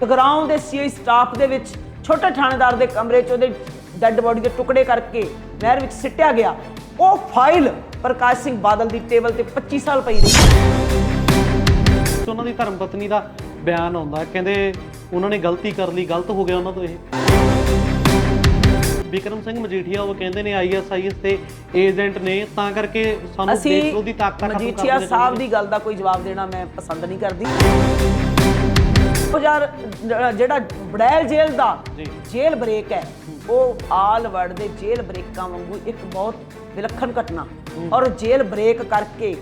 ਜਗਰਾਉਂ ਦੇ CI staff ਦੇ ਵਿੱਚ ਛੋਟੇ ਥਾਣੇਦਾਰ ਦੇ ਕਮਰੇ 'ਚ ਉਹਦੇ ਡੈੱਡ ਬੋਡੀ ਦੇ ਟੁਕੜੇ ਕਰਕੇ ਨਹਿਰ ਵਿੱਚ ਸਿੱਟਿਆ ਗਿਆ। ਉਹ ਫਾਈਲ ਪ੍ਰਕਾਸ਼ ਸਿੰਘ ਬਾਦਲ ਦੀ ਟੇਬਲ ਤੇ 25 ਸਾਲ ਪਈ ਰਹੀ। ਉਹਨਾਂ ਦੀ ਧਰਮ ਪਤਨੀ ਦਾ ਬਿਆਨ ਆਉਂਦਾ ਕਹਿੰਦੇ ਉਹਨਾਂ ਨੇ ਗਲਤੀ ਕਰ ਲਈ ਗਲਤ ਹੋ ਗਿਆ ਉਹਨਾਂ ਤੋਂ ਇਹ। ਵਿਕਰਮ ਸਿੰਘ ਮਜੀਠੀਆ ਉਹ ਕਹਿੰਦੇ ਨੇ ਆਈਐਸਆਈਐਸ ਤੇ ਏਜੰਟ ਨੇ ਤਾਂ ਕਰਕੇ ਸਾਨੂੰ ਦੇਸ਼ ਵਿਰੋਧੀ ਤਾਕਤਾਂ ਮਜੀਠੀਆ ਸਾਹਿਬ ਦੀ ਗੱਲ ਦਾ ਕੋਈ ਜਵਾਬ ਦੇਣਾ ਮੈਂ ਪਸੰਦ ਨਹੀਂ ਕਰਦੀ। ਉਹ ਯਾਰ ਜ- ਜਿਹੜਾ ਬੜੈਲ ਜੇਲ੍ਹ ਦਾ। ਜੇਲ੍ਹ ਬ੍ਰੇਕ ਹੈ ਉਹ ਆਲ ਵਰਡ ਦੇ ਜੇਲ੍ਹ ਬ੍ਰੇਕਾਂ ਵਾਂਗੂ ਇੱਕ ਬਹੁਤ ਵਿਲੱਖਣ ਘਟਨਾ। ਔਰ ਜੇਲ੍ਹ ਬ੍ਰੇਕ ਕਰਕੇ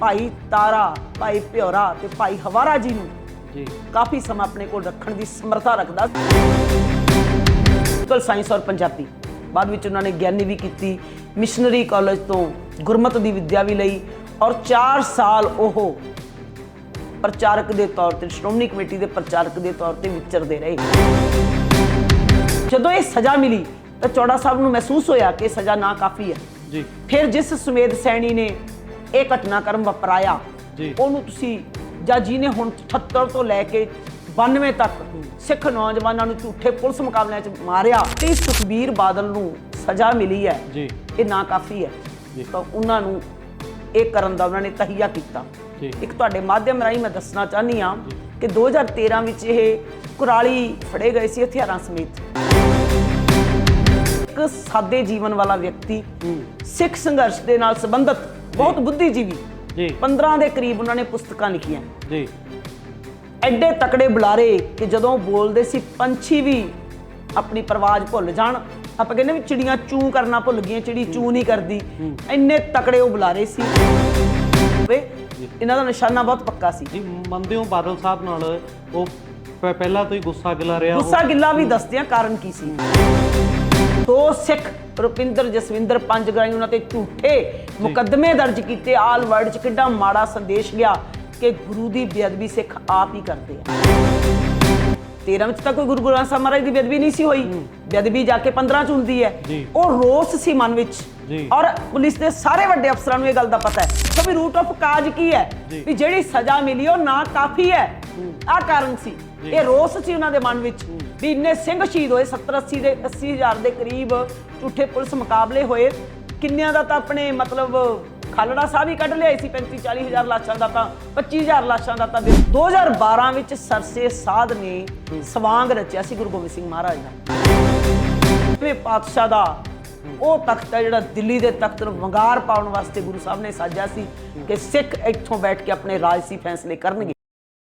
ਭਾਈ ਤਾਰਾ ਭਾਈ ਪਿਓਰਾ ਤੇ ਭਾਈ ਹਵਾਰਾ ਜੀ ਨੂੰ ਜੀ। ਕਾਫੀ ਸਮਾਂ ਆਪਣੇ ਕੋਲ ਰੱਖਣ ਦੀ ਸਮਰੱਥਾ ਰੱਖਦਾ ਪੋਲੀਟੀਕਲ ਸਾਇੰਸ ਔਰ ਪੰਜਾਬੀ। ਬਾਅਦ ਵਿੱਚ ਉਹਨਾਂ ਨੇ ਗਿਆਨੀ ਵੀ ਕੀਤੀ ਮਿਸ਼ਨਰੀ ਕਾਲਜ ਤੋਂ ਗੁਰਮਤ ਦੀ ਵਿੱਦਿਆ ਵੀ ਲਈ ਔਰ 4 ਸਾਲ ਉਹ ਪ੍ਰਚਾਰਕ ਦੇ ਤੌਰ ਤੇ ਸ਼੍ਰੋਮਣੀ ਕਮੇਟੀ ਦੇ ਪ੍ਰਚਾਰਕ ਦੇ ਤੌਰ ਤੇ ਵਿਚਰਦੇ ਰਹੇ ਜਦੋਂ ਇਹ ਸਜ਼ਾ ਮਿਲੀ ਤਾਂ ਚੌੜਾ ਸਾਹਿਬ ਨੂੰ ਮਹਿਸੂਸ ਹੋਇਆ ਕਿ ਸਜ਼ਾ ਨਾ ਕਾਫੀ ਹੈ ਜੀ ਫਿਰ ਜਿਸ ਸੁਮੇਧ ਸੈਣੀ ਨੇ ਇਹ ਘਟਨਾਕ੍ਰਮ ਵਾਪਰਾਇਆ ਜੀ। ਉਹਨੂੰ ਤੁਸੀਂ ਜਾਂ ਜਿਹਨੇ ਹੁਣ 78 ਤੋਂ ਲੈ ਕੇ 92 ਤੱਕ ਸਿੱਖ ਨੌਜਵਾਨਾਂ ਨੂੰ ਝੂਠੇ ਪੁਲਿਸ ਮੁਕਾਬਲਿਆਂ 'ਚ ਮਾਰਿਆ ਤੇ ਸੁਖਬੀਰ ਬਾਦਲ ਨੂੰ ਸਜ਼ਾ ਮਿਲੀ ਹੈ ਜੀ ਇਹ ਨਾ ਕਾਫੀ ਹੈ। ਤਾਂ ਉਹਨਾਂ ਨੂੰ ਇਹ ਕਰਨ ਦਾ ਉਹਨਾਂ ਨੇ ਤਹੀਆ ਕੀਤਾ। ਇੱਕ ਤੁਹਾਡੇ ਮਾਧਿਅਮ ਰਾਹੀਂ ਮੈਂ ਦੱਸਣਾ ਚਾਹਨੀ ਆ ਕਿ 2013 ਵਿੱਚ ਇਹ ਕੁਰਾਲੀ ਫੜੇ ਗਏ ਸੀ ਹਥਿਆਰਾਂ ਸਮੇਤ। ਇੱਕ ਸਾਦੇ ਜੀਵਨ ਵਾਲਾ ਵਿਅਕਤੀ ਸਿੱਖ ਸੰਘਰਸ਼ ਦੇ ਨਾਲ ਸੰਬੰਧਿਤ ਬਹੁਤ ਬੁੱਧੀਜੀਵੀ। ਜੀ। 15 ਦੇ ਕਰੀਬ ਉਹਨਾਂ ਨੇ ਪੁਸਤਕਾਂ ਲਿਖੀਆਂ। ਜੀ। ਐਡੇ ਤਕੜੇ ਬੁਲਾਰੇ ਕਿ ਜਦੋਂ ਬੋਲਦੇ ਸੀ ਪੰਛੀ ਵੀ ਆਪਣੀ ਪਰਵਾਜ਼ ਭੁੱਲ ਜਾਣ। ਆਪਾਂ ਕਹਿੰਦੇ ਵੀ ਚਿੜੀਆਂ ਚੂੰ ਕਰਨਾ ਭੁੱਲ ਗਈਆਂ ਚਿੜੀ ਚੂੰ ਨਹੀਂ ਕਰਦੀ। ਇੰਨੇ ਤਕੜੇ ਉਹ ਬੁਲਾਰੇ ਸੀ। ਵੇ ਇਹਨਾਂ ਦਾ ਨਿਸ਼ਾਨਾ ਬਹੁਤ ਪੱਕਾ ਸੀ। ਜੀ ਮੰਨਦੇ ਹੋ ਬਾਦਲ ਸਾਹਿਬ ਨਾਲ ਉਹ ਪ- ਪਹਿਲਾਂ ਤੋਂ ਹੀ ਗੁੱਸਾ ਗਿਲਾ ਰਿਹਾ ਉਹ- ਗੁੱਸਾ ਗਿੱਲਾ ਵੀ ਦੱਸਦੇ ਆ ਕਾਰਨ ਕੀ ਸੀ। ਦੋ ਸਿੱਖ ਰੁਪਿੰਦਰ ਜਸਵਿੰਦਰ ਪੰਜ ਗਰਾਈ ਉਹਨਾਂ ਤੇ ਝੂਠੇ ਮੁਕੱਦਮੇ ਦਰਜ ਕੀਤੇ। ਆਲ ਵਰਲਡ ਚ ਕਿੱਡਾ ਮਾੜਾ ਸੰਦੇਸ਼ ਗਿਆ ਕਿ ਗੁਰੂ ਦੀ ਬੇਅਦਬੀ ਸਿੱਖ ਆਪ ਹੀ ਕਰਦੇ ਆ। 13 ਵਿੱਚ ਤਾਂ ਕੋਈ ਗੁਰੂ ਗ੍ਰੰਥ ਸਾਹਿਬ ਮਹਾਰਾਜ ਦੀ ਬੇਅਦਬੀ ਨਹੀਂ ਸੀ ਹੋਈ। ਬੇਅਦਬੀ ਜਾ ਕੇ 15 ਚ ਹੁੰਦੀ ਹੈ। ਜੀ। ਉਹ ਰੋਸ ਸੀ ਮਨ ਵਿੱਚ। ਜੀ। ਔਰ ਪੁਲਿਸ ਦੇ ਸਾਰੇ ਵੱਡੇ ਅਫਸਰਾਂ ਨੂੰ ਇਹ ਗੱਲ ਦਾ ਪਤਾ ਹੈ ਕਿ ਵੀ ਰੂਟ ਆਫ ਕਾਜ ਕੀ ਹੈ। ਵੀ ਜਿਹੜੀ ਸਜ਼ਾ ਮਿਲੀ ਉਹ ਨਾ ਕਾਫੀ ਹੈ। ਆ ਕਾਰਨ ਸੀ। ਇਹ ਰੋਸ ਸੀ ਉਹਨਾਂ ਦੇ ਮਨ ਵਿੱਚ ਵੀ ਇੰਨੇ ਸਿੰਘ ਸ਼ਹੀਦ ਹੋਏ 70 80 ਦੇ 80 ਹਜ਼ਾਰ ਦੇ ਕਰੀਬ ਝੂਠੇ ਪੁਲਿਸ ਮੁਕਾਬਲੇ ਹੋਏ। ਕਿੰਨਿਆਂ ਦਾ ਤਾਂ ਆਪਣੇ ਮਤਲਬ ਖਾਲੜਾ ਸਾਹਿਬ ਹੀ ਕੱਢ ਲਿਆਏ ਸੀ 35 40 ਹਜ਼ਾਰ ਲਾਸ਼ਾਂ ਦਾ ਤਾਂ 25 ਹਜ਼ਾਰ ਲਾਸ਼ਾਂ ਦਾ ਤਾਂ 2012 ਵਿੱਚ ਸਰਸੇ ਸਾਧ ਨੇ ਸਵਾਂਗ ਰਚਿਆ ਸੀ ਗੁਰੂ ਗੋਬਿੰਦ ਸਿੰਘ ਮਹਾਰਾਜ ਦਾ। ਪਾਤਸ਼ਾਹ ਦਾ ਉਹ ਤਖਤ ਹੈ ਜਿਹੜਾ ਦਿੱਲੀ ਦੇ ਤਖਤ ਨੂੰ ਵੰਗਾਰ ਪਾਉਣ ਵਾਸਤੇ ਗੁਰੂ ਸਾਹਿਬ ਨੇ ਸਾਜਿਆ ਸੀ ਕਿ ਸਿੱਖ ਇੱਥੋਂ ਬੈਠ ਕੇ ਆਪਣੇ ਰਾਜਸੀ ਫੈਸਲੇ ਕਰਨਗੇ।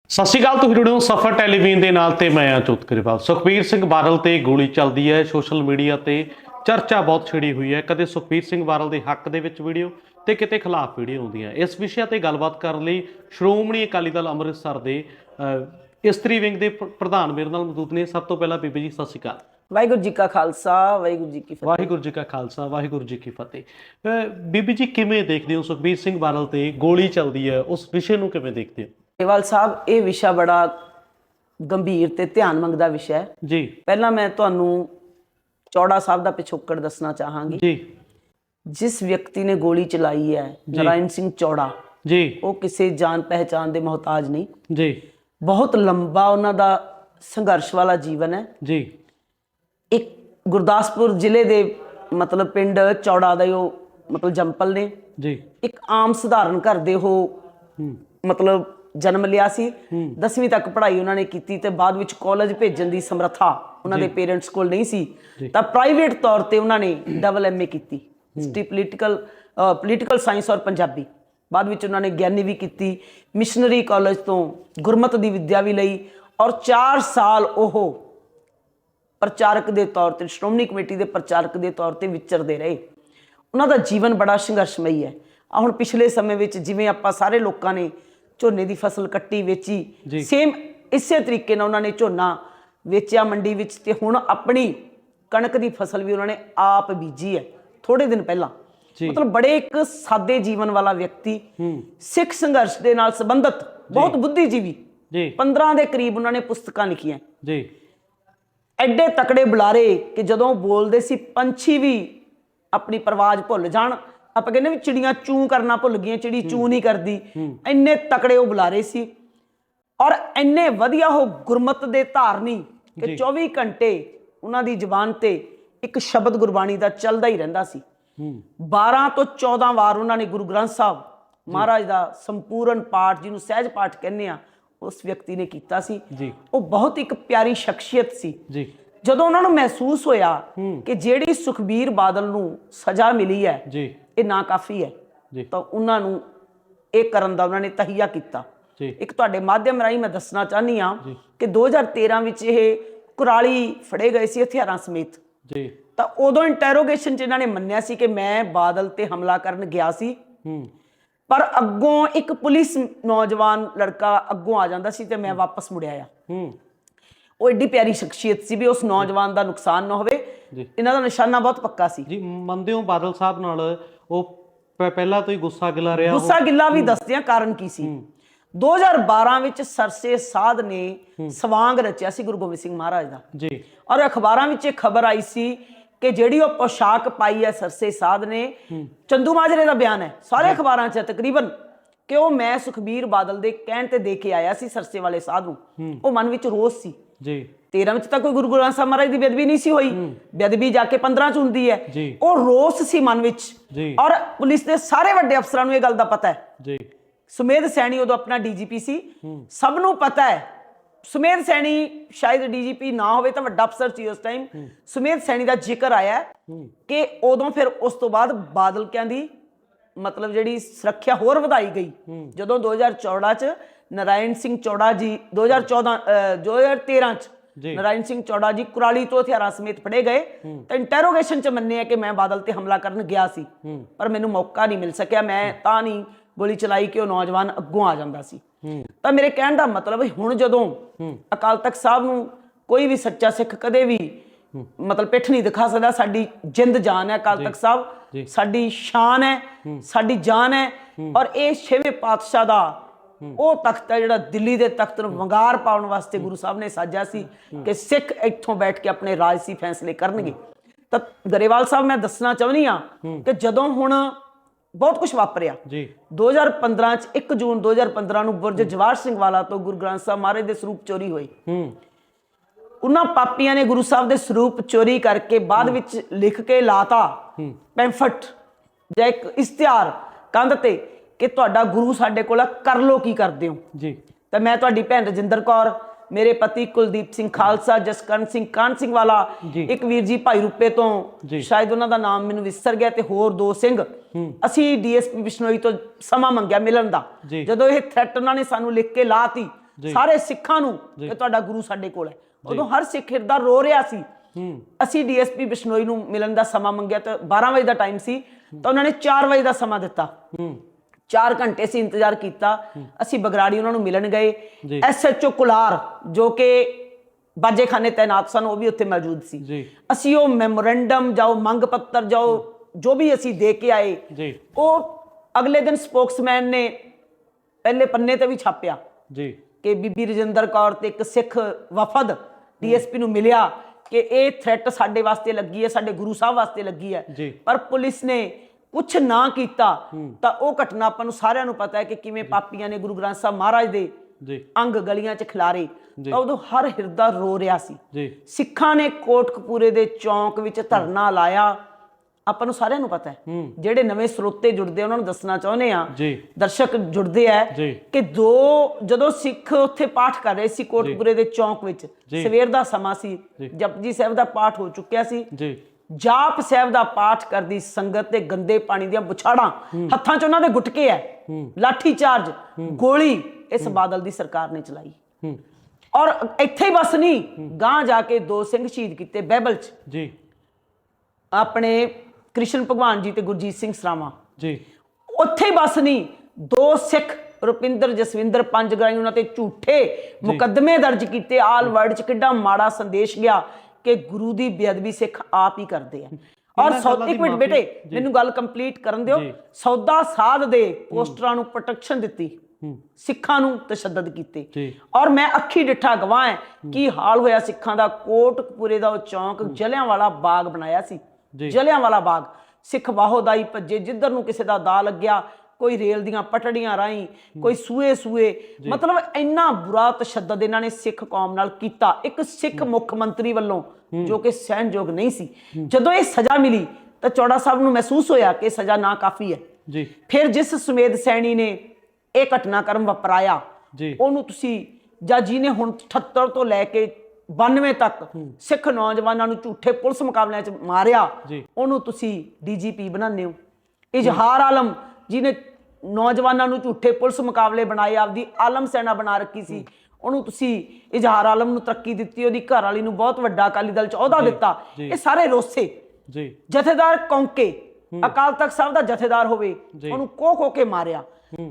ਸਤਿ ਸ਼੍ਰੀ ਅਕਾਲ ਤੁਸੀਂ ਜੁੜੇ ਹੋ ਸਫਰ ਟੈਲੀਵਿਜ਼ਨ ਦੇ ਨਾਲ ਤੇ ਮੈਂ ਆ ਚੁੱਤ ਕਰੀਵਾਲ ਸੁਖਬੀਰ ਸਿੰਘ ਬਾਦਲ ਤੇ ਗੋਲੀ ਚੱਲਦੀ ਹੈ ਸੋਸ਼ਲ ਮੀਡੀਆ ਤੇ ਚਰਚਾ ਬਹੁਤ ਛਿੜੀ ਹੋਈ ਹੈ। ਕਦੇ ਸੁਖਬੀਰ ਸਿੰਘ ਬਾਦਲ ਦੇ ਹੱਕ ਦੇ ਵਿੱਚ ਵੀਡੀਓ ਤੇ ਕਿਤੇ ਖਿਲਾਫ ਵੀਡੀਓ ਆਉਂਦੀਆਂ ਇਸ ਵਿਸ਼ੇ ਤੇ ਗੱਲਬਾਤ ਕਰਨ ਲਈ ਸ਼੍ਰੋਮਣੀ ਅਕਾਲੀ ਦਲ ਅੰਮ੍ਰਿਤਸਰ ਦੇ ਅਹ, ਇਸਤਰੀ ਵਿੰਗ ਦੇ ਪ੍ਰਧਾਨ ਮੇਰੇ ਨਾਲ ਮੌਜੂਦ ਨੇ। ਸਭ ਤੋਂ ਪਹਿਲਾਂ ਬੀਬੀ ਜੀ ਸਤਿ ਸ਼੍ਰੀ ਅਕਾਲ। ਵਾਹਿਗੁਰੂ ਜੀ ਕਾ ਖਾਲਸਾ ਵਾਹਿਗੁਰੂ ਜੀ ਕੀ ਫਤਿਹ। ਵਾਹਿਗੁਰੂ ਜੀ ਕਾ ਖਾਲਸਾ ਵਾਹਿਗੁਰੂ ਜੀ ਕੀ ਫਤਿਹ। ਬੀਬੀ ਜੀ ਕਿਵੇਂ ਦੇਖਦੇ ਹੋ ਸੁਖਬੀਰ ਸਿੰਘ ਬਾਦਲ ਤੇ ਗੋਲੀ ਚੱਲਦੀ ਹੈ ਉਸ ਵਿਸ਼ੇ ਨੂੰ ਕਿਵੇਂ ਦੇਖਦੇ ਹੋ? ਕੇਵਲ ਸਾਹਿਬ ਇਹ ਵਿਸ਼ਾ ਬੜਾ ਗੰਭੀਰ ਤੇ ਧਿਆਨ ਮੰਗਦਾ ਵਿਸ਼ਾ ਹੈ। ਜੀ। ਪਹਿਲਾਂ ਮੈਂ ਤੁਹਾਨੂੰ ਚੌੜਾ ਸਾਹਿਬ ਦਾ ਪਿਛੋਕੜ ਦੱਸਣਾ ਚਾਹਾਂਗੀ। ਜੀ। ਜਿਸ ਵਿਅਕਤੀ ਨੇ ਗੋਲੀ ਚਲਾਈ ਹੈ ਨਰਾਇਣ ਸਿੰਘ ਚੌੜਾ ਜੀ। ਉਹ ਕਿਸੇ ਜਾਣ ਪਹਿਚਾਨ ਦੇ ਮੁਹਤਾਜ ਨਹੀਂ। ਜੀ। ਬਹੁਤ ਲੰਬਾ ਉਹਨਾਂ ਦਾ ਸੰਘਰਸ਼ ਵਾਲਾ ਜੀਵਨ ਹੈ। ਜੀ। ਇੱਕ ਗੁਰਦਾਸਪੁਰ ਜ਼ਿਲ੍ਹੇ ਦੇ ਮਤਲਬ ਪਿੰਡ ਚੌੜਾ ਦਾ ਉਹ ਮਤਲਬ ਜੰਪਲ ਨੇ। ਜੀ। ਇੱਕ ਆਮ ਸਧਾਰਨ ਘਰ ਦੇ ਉਹ ਮਤਲਬ ਜਨਮ ਲਿਆ ਸੀ। 10ਵੀਂ ਤੱਕ ਪੜ੍ਹਾਈ ਉਹਨਾਂ ਨੇ ਕੀਤੀ ਤੇ ਬਾਅਦ ਵਿੱਚ ਕਾਲਜ ਭੇਜਣ ਦੀ ਸਮਰੱਥਾ ਉਹਨਾਂ ਦੇ ਪੇਰੈਂਟਸ ਕੋਲ ਨਹੀਂ ਸੀ। ਤਾਂ ਪ੍ਰਾਈਵੇਟ ਤੌਰ ਤੇ ਉਹਨਾਂ ਨੇ ਡਬਲ ਐਮਏ ਕੀਤੀ। ਹਿਸਟਰੀ ਪੋਲੀਟੀਕਲ ਪੋਲੀਟੀਕਲ ਸਾਇੰਸ ਔਰ ਪੰਜਾਬੀ। ਬਾਅਦ ਵਿੱਚ ਉਹਨਾਂ ਨੇ ਗਿਆਨੀ ਵੀ ਕੀਤੀ। ਮਿਸ਼ਨਰੀ ਕਾਲਜ ਤੋਂ ਗੁਰਮਤ ਦੀ ਵਿੱਦਿਆ ਵੀ ਲਈ ਔਰ 4 ਸਾਲ ਉਹ ਪ੍ਰਚਾਰਕ ਦੇ ਤੌਰ ਤੇ ਸ਼੍ਰੋਮਣੀ ਕਮੇਟੀ ਦੇ ਪ੍ਰਚਾਰਕ ਦੇ ਤੌਰ ਤੇ ਵਿਚਰਦੇ ਰਹੇ। ਉਹਨਾਂ ਦਾ ਜੀਵਨ ਬੜਾ ਸੰਘਰਸ਼ਮਈ ਹੈ। ਆ ਹੁਣ ਪਿਛਲੇ ਸਮੇਂ ਵਿੱਚ ਜਿਵੇਂ ਆਪਾਂ ਸਾਰੇ ਲੋਕਾਂ ਨੇ ਝੋਨੇ ਦੀ ਫਸਲ ਕੱਟੀ ਵੇਚੀ ਸੇਮ ਇਸੇ ਤਰੀਕੇ ਨਾਲ ਉਹਨਾਂ ਨੇ ਝੋਨਾ ਵੇਚਿਆ ਮੰਡੀ ਵਿੱਚ ਤੇ ਹੁਣ ਆਪਣੀ ਕਣਕ ਦੀ ਫਸਲ ਵੀ ਉਹਨਾਂ ਨੇ ਆਪ ਬੀਜੀ ਹੈ ਥੋੜੇ ਦਿਨ ਪਹਿਲਾਂ। ਮਤਲਬ ਬੜੇ ਇੱਕ ਸਾਦੇ ਜੀਵਨ ਵਾਲਾ ਵਿਅਕਤੀ ਸਿੱਖ ਸੰਘਰਸ਼ ਦੇ ਨਾਲ ਸੰਬੰਧਿਤ ਬਹੁਤ ਬੁੱਧੀਜੀਵੀ। ਜੀ। 15 ਦੇ ਕਰੀਬ ਉਹਨਾਂ ਨੇ ਪੁਸਤਕਾਂ ਲਿਖੀਆਂ। ਜੀ। ਐਡੇ ਤਕੜੇ ਬੁਲਾਰੇ ਕਿ ਜਦੋਂ ਬੋਲਦੇ ਸੀ ਪੰਛੀ ਵੀ ਆਪਣੀ ਪਰਵਾਜ਼ ਭੁੱਲ ਜਾਣ ਆਪਾਂ ਕਹਿੰਦੇ ਵੀ ਚਿੜੀਆਂ ਚੂੰ ਕਰਨਾ ਭੁੱਲ ਗਈਆਂ ਚਿੜੀ ਚੂੰ ਨਹੀਂ ਕਰਦੀ। ਇੰਨੇ ਤਕੜੇ ਉਹ ਬੁਲਾਰੇ ਸੀ ਔਰ ਇੰਨੇ ਵਧੀਆ ਉਹ ਗੁਰਮਤ ਦੇ ਧਾਰਨੀ ਕਿ 24 ਘੰਟੇ ਉਹਨਾਂ ਦੀ ਜ਼ੁਬਾਨ ਤੇ ਇੱਕ ਸ਼ਬਦ ਗੁਰਬਾਣੀ ਦਾ ਚੱਲਦਾ ਹੀ ਰਹਿੰਦਾ ਸੀ। ਹੂੰ। 12 ਤੋਂ 14 ਵਾਰ ਉਹਨਾਂ ਨੇ ਗੁਰੂ ਗ੍ਰੰਥ ਸਾਹਿਬ ਮਹਾਰਾਜ ਦਾ ਸੰਪੂਰਨ ਪਾਠ ਜਿਹਨੂੰ ਸਹਿਜ ਪਾਠ ਕਹਿੰਦੇ ਆ ਉਸ ਵਿਅਕਤੀ ਨੇ ਕੀਤਾ ਸੀ। ਉਹ ਬਹੁਤ ਇੱਕ ਪਿਆਰੀ ਸ਼ਖਸੀਅਤ ਸੀ। ਜੀ। ਜਦੋਂ ਉਹਨਾਂ ਨੂੰ ਮਹਿਸੂਸ ਹੋਇਆ ਕਿ ਜਿਹੜੀ ਸੁਖਬੀਰ ਬਾਦਲ ਨੂੰ ਸਜ਼ਾ ਮਿਲੀ ਹੈ ਜੀ। ਇਹ ਨਾ ਕਾਫੀ ਹੈ। ਜੀ। ਤਾਂ ਉਹਨਾਂ ਨੂੰ ਇਹ ਕਰਨ ਦਾ ਉਹਨਾਂ ਨੇ ਤਹੀਆ ਕੀਤਾ। ਜੀ। ਇੱਕ ਤੁਹਾਡੇ ਮਾਧਿਅਮ ਰਾਹੀਂ ਮੈਂ ਦੱਸਣਾ ਚਾਹਨੀ ਆ ਕਿ 2013 ਵਿੱਚ ਇਹ ਕੁਰਾਲੀ ਫੜੇ ਗਏ ਸੀ ਹਥਿਆਰਾਂ ਸਮੇਤ। ਜੀ। ਤਾਂ ਉਦੋਂ ਇੰਟਰੋਗੇਸ਼ਨ 'ਚ ਇਹਨਾਂ ਨੇ ਮੰਨਿਆ ਸੀ ਕਿ ਮੈਂ ਬਾਦਲ ਤੇ ਹਮਲਾ ਕਰਨ ਗਿਆ ਸੀ। ਹੂੰ। ਪਰ ਅੱਗੋਂ ਇੱਕ ਪੁਲਿਸ ਨੌਜਵਾਨ ਲੜਕਾ ਅੱਗੋਂ ਆ ਜਾਂਦਾ ਸੀ ਤੇ ਮੈਂ ਵਾਪਸ ਮੁੜਿਆ ਆ। ਹੂੰ। ਉਹ ਏਡੀ ਪਿਆਰੀ ਸ਼ਖਸੀਅਤ ਸੀ ਵੀ ਉਸ ਨੌਜਵਾਨ ਦਾ ਨੁਕਸਾਨ ਨਾ ਹੋਵੇ। ਇਹਨਾਂ ਦਾ ਨਿਸ਼ਾਨਾ ਬਹੁਤ ਪੱਕਾ ਸੀ। ਜੀ ਮੰਨਦੇ ਹੋ ਬਾਦਲ ਸਾਹਿਬ ਨਾਲ ਉਹ ਪਹਿਲਾਂ ਤੋਂ ਹੀ ਗੁੱਸਾ ਗਿਲਾ ਰਿਹਾ? ਗੁੱਸਾ ਗਿੱਲਾ ਵੀ ਦੱਸਦੇ ਆ ਕਾਰਨ ਕੀ ਸੀ? 2012 ਵਿੱਚ ਸਰਸੇ ਸਾਧ ਨੇ ਸਵਾਂਗ ਰਚਿਆ ਸੀ ਗੁਰੂ ਗੋਬਿੰਦ ਸਿੰਘ ਮਹਾਰਾਜ ਦਾ। ਜੀ। ਔਰ ਅਖਬਾਰਾਂ ਵਿੱਚ ਇਹ ਖਬਰ ਆਈ ਸੀ ਕਿ ਜਿਹੜੀ ਉਹ ਪੋਸ਼ਾਕ ਪਾਈ ਹੈ ਸਰਸੇ ਸਾਧ ਨੇ ਚੰਦੂ ਮਾਜਰੇ ਦਾ ਬਿਆਨ ਹੈ। ਸਾਰੇ ਅਖਬਾਰਾਂ 'ਚ ਤਕਰੀਬਨ ਕਿ ਉਹ ਮੈਂ ਸੁਖਬੀਰ ਬਾਦਲ ਦੇ ਕਹਿਣ ਤੇ ਦੇ ਕੇ ਆਇਆ ਸੀ ਸਰਸੇ ਵਾਲੇ ਸਾਧ ਨੂੰ। ਉਹ ਮਨ ਵਿੱਚ ਰੋਸ ਸੀ। ਜੀ। 13 ਵਿੱਚ ਤਾਂ ਕੋਈ ਗੁਰੂ ਗ੍ਰੰਥ ਸਾਹਿਬ ਮਹਾਰਾਜ ਦੀ ਬੇਦਬੀ ਨਹੀਂ ਸੀ ਹੋਈ। ਬੇਦਬੀ ਜਾ ਕੇ 15 ਚ ਹੁੰਦੀ ਹੈ। ਉਹ ਰੋਸ ਸੀ ਮਨ ਵਿੱਚ। ਜੀ। ਔਰ ਪੁਲਿਸ ਦੇ ਸਾਰੇ ਵੱਡੇ ਅਫਸਰਾਂ ਨੂੰ ਇਹ ਗੱਲ ਦਾ ਪਤਾ ਹੈ। ਜੀ। ਸੁਮੇਧ ਸੈਣੀ ਉਦੋਂ ਆਪਣਾ ਡੀਜੀਪੀ ਸੀ। ਸਭ ਨੂੰ ਪਤਾ ਹੈ ਸੁਮੇਧ ਸੈਣੀ ਸ਼ਾਇਦ ਡੀਜੀਪੀ ਨਾ ਹੋਵੇ ਤਾਂ ਵੱਡਾ ਅਫਸਰ ਸੀ ਉਸ ਟਾਈਮ ਸੁਮੇਧ ਸੈਣੀ ਦਾ ਜ਼ਿਕਰ ਆਇਆ ਕਿ ਉਦੋਂ ਫਿਰ ਉਸ ਤੋਂ ਬਾਅਦ ਬਾਦਲ ਕਿਆਂ ਦੀ ਮਤਲਬ ਜਿਹੜੀ ਸੁਰੱਖਿਆ ਹੋਰ ਵਧਾਈ ਗਈ। ਜਦੋਂ 2014 ਚ ਨਰਾਇਣ ਸਿੰਘ ਚੌੜਾ ਜੀ 2014 ਅਹ, 2013 ਚ। ਨਰਾਇਣ ਸਿੰਘ ਚੌੜਾ ਜੀ ਕੁਰਾਲੀ ਤੋਂ ਹਥਿਆਰਾਂ ਸਮੇਤ ਫੜੇ ਗਏ। ਤਾਂ ਇੰਟਰੋਗੇਸ਼ਨ ਚ ਮੰਨਿਆ ਕਿ ਮੈਂ ਬਾਦਲ ਤੇ ਹਮਲਾ ਕਰਨ ਗਿਆ ਸੀ। ਪਰ ਮੈਨੂੰ ਮੌਕਾ ਨਹੀਂ ਮਿਲ ਸਕਿਆ ਮੈਂ ਤਾਂ ਨਹੀਂ ਗੋਲੀ ਚਲਾਈ ਕਿ ਉਹ ਨੌਜਵਾਨ ਅੱਗੋਂ ਆ ਜਾਂਦਾ ਸੀ। ਤਾਂ ਮੇਰੇ ਕਹਿਣ ਦਾ ਮਤਲਬ ਹੁਣ ਜਦੋਂ ਅਕਾਲ ਤਖਤ ਸਾਹਿਬ ਨੂੰ ਕੋਈ ਵੀ ਸੱਚਾ ਸਿੱਖ ਕਦੇ ਵੀ ਮਤਲਬ ਪਿੱਠ ਨਹੀਂ ਦਿਖਾ ਸਕਦਾ ਸਾਡੀ ਜਿੰਦ ਜਾਨ ਹੈ ਅਕਾਲ ਤਖਤ ਸਾਹਿਬ ਸਾਡੀ ਸ਼ਾਨ ਹੈ ਸਾਡੀ ਜਾਨ ਹੈ ਔਰ ਇਹ ਛੇਵੇਂ ਪਾਤਸ਼ਾਹ ਦਾ ਉਹ ਤਖਤ ਹੈ ਜਿਹੜਾ ਦਿੱਲੀ ਦੇ ਤਖਤ ਨੂੰ ਵੰਗਾਰ ਪਾਉਣ ਵਾਸਤੇ ਗੁਰੂ ਸਾਹਿਬ ਨੇ ਸਾਜਿਆ ਸੀ ਕਿ ਸਿੱਖ ਇੱਥੋਂ ਬੈਠ ਕੇ ਆਪਣੇ ਰਾਜਸੀ ਫੈਸਲੇ ਕਰਨਗੇ। ਤਾਂ ਗਰੇਵਾਲ ਸਾਹਿਬ ਮੈਂ ਦੱਸਣਾ ਚਾਹੁੰਦੀ ਆ ਕਿ ਜਦੋਂ ਹੁਣ ਬਹੁਤ ਕੁਝ ਵਾਪਰਿਆ। ਜੀ। 2015 ਚ 1 ਜੂਨ 2015 ਨੂੰ ਬੁਰਜ ਜਵਾਹਰ ਸਿੰਘ ਵਾਲਾ ਤੋਂ ਗੁਰੂ ਗ੍ਰੰਥ ਸਾਹਿਬ ਮਹਾਰਾਜ ਦੇ ਸਰੂਪ ਚੋਰੀ ਹੋਈ। ਹੂੰ। ਉਹਨਾਂ ਪਾਪੀਆਂ ਨੇ ਗੁਰੂ ਸਾਹਿਬ ਦੇ ਸਰੂਪ ਚੋਰੀ ਕਰਕੇ ਬਾਅਦ ਵਿੱਚ ਲਿਖ ਕੇ ਲਾਤਾ ਪੈਂਫਟ ਜਾਂ ਇੱਕ ਇਸ਼ਤਿਹਾਰ ਕੰਧ ਤੇ ਕਿ ਤੁਹਾਡਾ ਗੁਰੂ ਸਾਡੇ ਕੋਲ ਕਰ ਲੋ ਕੀ ਕਰਦੇ ਹੋ। ਜੀ। ਤਾਂ ਮੈਂ ਤੁਹਾਡੀ ਭੈਣ ਰਜਿੰਦਰ ਕੌਰ ਮੇਰੇ ਪਤੀ ਕੁਲਦੀਪ ਸਿੰਘ ਖਾਲਸਾ ਜਸਕਰਨ ਸਿੰਘ ਕਾਨ ਸਿੰਘ ਵਾਲਾ। ਇੱਕ ਵੀਰ ਜੀ ਭਾਈ ਰੂਪੇ ਤੋਂ। ਸ਼ਾਇਦ ਉਹਨਾਂ ਦਾ ਨਾਮ ਮੈਨੂੰ ਵਿਸਰ ਗਿਆ ਤੇ ਹੋਰ ਦੋ ਸਿੰਘ। ਅਸੀਂ ਡੀਐਸਪੀ ਬਿਸ਼ਨੋਈ ਤੋਂ ਸਮਾਂ ਮੰਗਿਆ ਮਿਲਣ ਦਾ। ਜਦੋਂ ਇਹ ਥ੍ਰੈਟ ਉਹਨਾਂ ਨੇ ਸਾਨੂੰ ਲਿਖ ਕੇ ਲਾਤੀ ਸਾਰੇ ਸਿੱਖਾਂ ਨੂੰ ਕਿ ਤੁਹਾਡਾ ਗੁਰੂ ਸਾਡੇ ਕੋਲ ਹੈ। ਉਦੋਂ ਹਰ ਸਿੱਖ ਹਿਰਦਾ ਰੋ ਰਿਹਾ ਸੀ। ਅਸੀਂ ਡੀਐਸਪੀ ਬਿਸ਼ਨੋਈ ਨੂੰ ਮਿਲਣ ਦਾ ਸਮਾਂ ਮੰਗਿਆ ਤਾਂ 12 ਵਜੇ ਦਾ ਟਾਈਮ ਸੀ ਤਾਂ ਉਹਨਾਂ ਨੇ 4 ਵਜੇ ਦਾ ਸਮਾਂ ਦਿੱਤਾ। 4 ਘੰਟੇ ਸੀ ਇੰਤਜ਼ਾਰ ਕੀਤਾ। ਅਸੀਂ ਬਗਰਾੜੀ ਉਹਨਾਂ ਨੂੰ ਮਿਲਣ ਗਏ। ਐਸਐਚਓ ਕੁਲਾਰ ਜੋ ਕਿ ਬਾਜੇਖਾਨੇ ਤਾਇਨਾਤ ਸਨ ਉਹ ਵੀ ਉੱਥੇ ਮੌਜੂਦ ਸੀ। ਅਸੀਂ ਉਹ ਮੈਮੋਰੈਂਡਮ ਜਾਓ ਮੰਗ ਪੱਤਰ ਜਾਓ ਜੋ ਵੀ ਅਸੀਂ ਦੇ ਕੇ ਆਏ ਉਹ ਅਗਲੇ ਦਿਨ ਸਪੋਕਸਮੈਨ ਨੇ ਪਹਿਲੇ ਪੰਨੇ ਤੇ ਵੀ ਛਾਪਿਆ। ਜੀ। ਕਿ ਬੀਬੀ ਰਜਿੰਦਰ ਕੌਰ ਤੇ ਇੱਕ ਸਿੱਖ ਵਫਦ ਡੀਐਸਪੀ ਨੂੰ ਮਿਲਿਆ ਕਿ ਇਹ ਥ੍ਰੈਟ ਸਾਡੇ ਵਾਸਤੇ ਲੱਗੀ ਹੈ ਸਾਡੇ ਗੁਰੂ ਸਾਹਿਬ ਵਾਸਤੇ ਲੱਗੀ ਹੈ। ਪਰ ਪੁਲਿਸ ਨੇ ਕੁਝ ਨਾ ਕੀਤਾ ਤਾਂ ਉਹ ਘਟਨਾ ਆਪਾਂ ਨੂੰ ਸਾਰਿਆਂ ਨੂੰ ਪਤਾ ਹੈ ਕਿ ਕਿਵੇਂ ਪਾਪੀਆਂ ਨੇ ਗੁਰੂ ਗ੍ਰੰਥ ਸਾਹਿਬ ਮਹਾਰਾਜ ਦੇ ਜੀ। ਅੰਗ ਗਲੀਆਂ 'ਚ ਖਿਲਾਰੇ। ਤਾਂ ਉਦੋਂ ਹਰ ਹਿਰਦਾ ਰੋ ਰਿਹਾ ਸੀ। ਜੀ। ਸਿੱਖਾਂ ਨੇ ਕੋਟਕਪੂਰੇ ਦੇ ਚੌਂਕ ਵਿੱਚ ਧਰਨਾ ਲਾਇਆ। ਆਪਾਂ ਨੂੰ ਸਾਰਿਆਂ ਨੂੰ ਪਤਾ ਹੈ। ਜਿਹੜੇ ਨਵੇਂ ਸਰੋਤੇ ਜੁੜਦੇ ਉਹਨਾਂ ਨੂੰ ਦੱਸਣਾ ਚਾਹੁੰਦੇ ਆ ਜੀ। ਦਰਸ਼ਕ ਜੁੜਦੇ ਆ। ਕਿ ਦੋ ਜਦੋਂ ਸਿੱਖ ਉੱਥੇ ਪਾਠ ਕਰ ਰਹੇ ਸੀ ਕੋਟਕਪੂਰੇ ਦੇ ਚੌਂਕ ਵਿੱਚ ਸਵੇਰ ਦਾ ਸਮਾਂ ਸੀ। ਜਪਜੀ ਸਾਹਿਬ ਦਾ ਪਾਠ ਹੋ ਚੁੱਕਿਆ ਸੀ। ਜੀ। ਜਾਪ ਸਾਹਿਬ ਦਾ ਪਾਠ ਕਰਦੀ ਸੰਗਤ ਤੇ ਗੰਦੇ ਪਾਣੀ ਦੀਆਂ ਬੁਛਾੜਾਂ ਹੱਥਾਂ 'ਚ ਉਹਨਾਂ ਦੇ ਗੁਟਕੇ ਐ ਲਾਠੀ ਚਾਰਜ ਗੋਲੀ ਇਸ ਬਾਦਲ ਦੀ ਸਰਕਾਰ ਨੇ ਚਲਾਈ। ਔਰ ਇੱਥੇ ਹੀ ਬਸ ਨਹੀਂ ਗਾਂ ਜਾ ਕੇ ਦੋ ਸਿੰਘ ਸ਼ਹੀਦ ਕੀਤੇ ਬਾਈਬਲ 'ਚ। ਜੀ। ਆਪਣੇ ਕ੍ਰਿਸ਼ਨ ਭਗਵਾਨ ਜੀ ਤੇ ਗੁਰਜੀਤ ਸਿੰਘ ਸਰਾਵਾਂ। ਜੀ। ਉੱਥੇ ਹੀ ਬਸ ਨਹੀਂ ਦੋ ਸਿੱਖ ਰੁਪਿੰਦਰ ਜਸਵਿੰਦਰ ਪੰਜ ਗਰਾਈ ਉਹਨਾਂ ਤੇ ਝੂਠੇ ਮੁਕੱਦਮੇ ਦਰਜ ਕੀਤੇ ਆਲ ਵਰਲਡ 'ਚ ਕਿੱਡਾ ਮਾੜਾ ਸੰਦੇਸ਼ ਗਿਆ। ਕਿ ਗੁਰੂ ਦੀ ਬੇਅਦਬੀ ਸਿੱਖ ਆਪ ਹੀ ਕਰਦੇ ਆ। ਔਰ ਇੱਕ ਮਿੰਟ ਬੇਟੇ ਮੈਨੂੰ ਗੱਲ ਕੰਪਲੀਟ ਕਰਨ ਦਿਓ। ਸੌਦਾ ਸਾਧ ਦੇ ਪੋਸਟਰਾਂ ਨੂੰ ਪ੍ਰੋਟੈਕਸ਼ਨ ਦਿੱਤੀ। ਸਿੱਖਾਂ ਨੂੰ ਤਸ਼ੱਦਦ ਕੀਤੇ। ਔਰ ਮੈਂ ਅੱਖੀ ਡਿੱਠਾ ਗਵਾਹ ਹੈ। ਕੀ ਹਾਲ ਹੋਇਆ ਸਿੱਖਾਂ ਦਾ? ਕੋਟਕਪੂਰੇ ਦਾ ਉਹ ਚੌਂਕ ਜਲਿਆਂ ਵਾਲਾ ਬਾਗ ਬਣਾਇਆ ਸੀ। ਜਲਿਆਂ ਵਾਲਾ ਬਾਗ। ਸਿੱਖ ਵਾਹੋਦਾਈ ਭੱਜੇ ਜਿੱਧਰ ਨੂੰ ਕਿਸੇ ਦਾ ਦਾ ਲੱਗਿਆ ਕੋਈ ਰੇਲ ਦੀਆਂ ਪਟੜੀਆਂ ਰਾਹੀਂ ਕੋਈ ਸੂਏ ਸੂਏ ਮਤਲਬ ਇੰਨਾ ਬੁਰਾ ਤਸ਼ੱਦਦ ਇਹਨਾਂ ਨੇ ਸਿੱਖ ਕੌਮ ਨਾਲ ਕੀਤਾ। ਇੱਕ ਸਿੱਖ ਮੁੱਖ ਮੰਤਰੀ ਵੱਲੋਂ ਜੋ ਕਿ ਸਹਿਣਯੋਗ ਨਹੀਂ ਸੀ। ਜਦੋਂ ਇਹ ਸਜ਼ਾ ਮਿਲੀ ਤਾਂ ਚੌੜਾ ਸਾਹਿਬ ਨੂੰ ਮਹਿਸੂਸ ਹੋਇਆ ਕਿ ਸਜ਼ਾ ਨਾ ਕਾਫੀ ਹੈ। ਜੀ। ਫਿਰ ਜਿਸ ਸੁਮੇਧ ਸੈਣੀ ਨੇ ਇਹ ਘਟਨਾਕ੍ਰਮ ਵਾਪਰਾਇਆ ਜੀ। ਉਹਨੂੰ ਤੁਸੀਂ ਜਾਂ ਜਿਹਨੇ ਹੁਣ 78 ਤੋਂ ਲੈ ਕੇ 92 ਤੱਕ ਸਿੱਖ ਨੌਜਵਾਨਾਂ ਨੂੰ ਝੂਠੇ ਪੁਲਿਸ ਮੁਕਾਬਲਿਆਂ 'ਚ ਮਾਰਿਆ। ਉਹਨੂੰ ਤੁਸੀਂ ਡੀਜੀਪੀ ਬਣਾਉਂਦੇ ਹੋ। ਇਜ਼ਹਾਰ ਆਲਮ ਜਿਹਨੇ ਨੌਜਵਾਨਾਂ ਨੂੰ ਝੂਠੇ ਪੁਲਿਸ ਮੁਕਾਬਲੇ ਬਣਾਏ ਆਪਦੀ ਆਲਮ ਸੈਨਾ ਬਣਾ ਰੱਖੀ ਸੀ। ਉਹਨੂੰ ਤੁਸੀਂ ਇਜ਼ਹਾਰ ਆਲਮ ਨੂੰ ਤਰੱਕੀ ਦਿੱਤੀ ਉਹਦੀ ਘਰ ਵਾਲੀ ਨੂੰ ਬਹੁਤ ਵੱਡਾ ਅਕਾਲੀ ਦਲ 'ਚ ਅਹੁਦਾ ਦਿੱਤਾ। ਇਹ ਸਾਰੇ ਰੋਸੇ। ਜੀ। ਜਥੇਦਾਰ ਕੌਂਕੇ ਅਕਾਲ ਤਖਤ ਸਾਹਿਬ ਦਾ ਜਥੇਦਾਰ ਹੋਵੇ ਉਹਨੂੰ ਕੋਹ ਖੋ ਕੇ ਮਾਰਿਆ।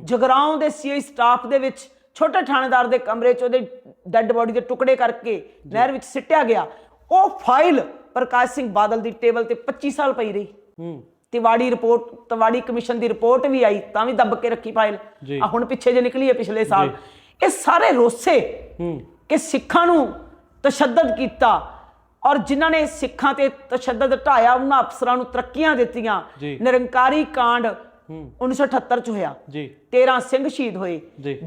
ਜਗਰਾਉਂ ਦੇ ਸੀਆਈ ਸਟਾਫ ਦੇ ਵਿੱਚ ਛੋਟੇ ਥਾਣੇਦਾਰ ਦੇ ਕਮਰੇ 'ਚ ਉਹਦੇ ਡੈੱਡ ਬੋਡੀ ਦੇ ਟੁਕੜੇ ਕਰਕੇ ਨਹਿਰ ਵਿੱਚ ਸਿੱਟਿਆ ਗਿਆ। ਉਹ ਫਾਈਲ ਪ੍ਰਕਾਸ਼ ਸਿੰਘ ਬਾਦਲ ਦੀ ਟੇਬਲ ਤੇ 25 ਸਾਲ ਪਈ ਰਹੀ। ਹੂੰ। ਤਿਵਾੜੀ ਰਿਪੋਰਟ ਤਿਵਾੜੀ ਕਮਿਸ਼ਨ ਦੀ ਰਿਪੋਰਟ ਵੀ ਆਈ ਤਾਂ ਵੀ ਦੱਬ ਕੇ ਰੱਖੀ ਫਾਈਲ। ਆ ਹੁਣ ਪਿੱਛੇ ਜੇ ਨਿਕਲੀ ਹੈ ਪਿਛਲੇ ਸਾਲ। ਇਹ ਸਾਰੇ ਰੋਸੇ ਕਿ ਸਿੱਖਾਂ ਨੂੰ ਤਸ਼ੱਦਦ ਕੀਤਾ ਔਰ ਜਿਨ੍ਹਾਂ ਨੇ ਸਿੱਖਾਂ ਤੇ ਤਸ਼ੱਦਦ ਢਾਇਆ ਉਹਨਾਂ ਅਫਸਰਾਂ ਨੂੰ ਤਰੱਕੀਆਂ ਦਿੱਤੀਆਂ। ਨਿਰੰਕਾਰੀ ਕਾਂਡ 1978 ਚ ਹੋਇਆ। ਜੀ। 13 ਸਿੰਘ ਸ਼ਹੀਦ ਹੋਏ। ਜੀ।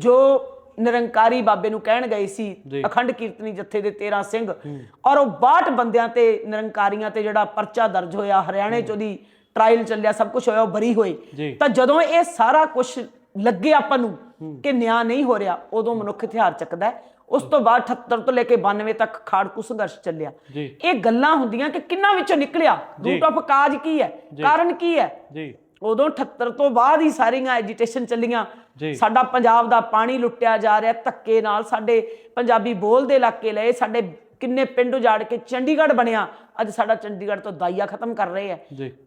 ਨਿਰੰਕਾਰੀ ਬਾਬੇ ਨੂੰ ਕਹਿਣ ਗਏ ਸੀ। ਅਖੰਡ ਕੀਰਤਨੀ ਜਥੇ ਦੇ 13 ਸਿੰਘ। ਔਰ ਉਹ 62 ਬੰਦਿਆਂ ਤੇ ਨਿਰੰਕਾਰੀਆਂ ਤੇ ਜਿਹੜਾ ਪਰਚਾ ਦਰਜ ਹੋਇਆ ਹਰਿਆਣੇ ਚ ਉਹਦੀ ਟ੍ਰਾਇਲ ਚੱਲਿਆ ਸਭ ਕੁਝ ਹੋਇਆ ਉਹ ਬਰੀ ਹੋਏ। ਤਾਂ ਜਦੋਂ ਇਹ ਸਾਰਾ ਕੁਝ ਲੱਗੇ ਆਪਾਂ ਨੂੰ ਕਿ ਨਿਆਂ ਨਹੀਂ ਹੋ ਰਿਹਾ ਉਦੋਂ ਮਨੁੱਖ ਹਥਿਆਰ ਚੱਕਦਾ ਹੈ। ਉਸ ਤੋਂ ਬਾਅਦ 78 ਤੋਂ ਲੈ ਕੇ 92 ਤੱਕ ਖਾੜਕੂ ਸੰਘਰਸ਼ ਚੱਲਿਆ। ਇਹ ਗੱਲਾਂ ਹੁੰਦੀਆਂ ਕਿ ਕਿੰਨਾ ਵਿੱਚੋਂ ਨਿਕਲਿਆ? ਰੂਟ ਆਫ ਕਾਜ ਕੀ ਹੈ? ਕਾਰਨ ਕੀ ਹੈ? ਜੀ। ਉਦੋਂ 78 ਤੋਂ ਬਾਅਦ ਹੀ ਸਾਰੀਆਂ ਐਜੀਟੇਸ਼ਨ ਚੱਲੀਆਂ। ਸਾਡਾ ਪੰਜਾਬ ਦਾ ਪਾਣੀ ਲੁੱਟਿਆ ਜਾ ਰਿਹਾ ਧੱਕੇ ਨਾਲ ਸਾਡੇ ਪੰਜਾਬੀ ਬੋਲਦੇ ਇਲਾਕੇ ਲਏ ਸਾਡੇ ਕਿੰਨੇ ਪਿੰਡ ਉਜਾੜ ਕੇ ਚੰਡੀਗੜ੍ਹ ਬਣਿਆ। ਅੱਜ ਸਾਡਾ ਚੰਡੀਗੜ੍ਹ ਤੋਂ ਦਾਈਆ ਖਤਮ ਕਰ ਰਹੇ ਆ।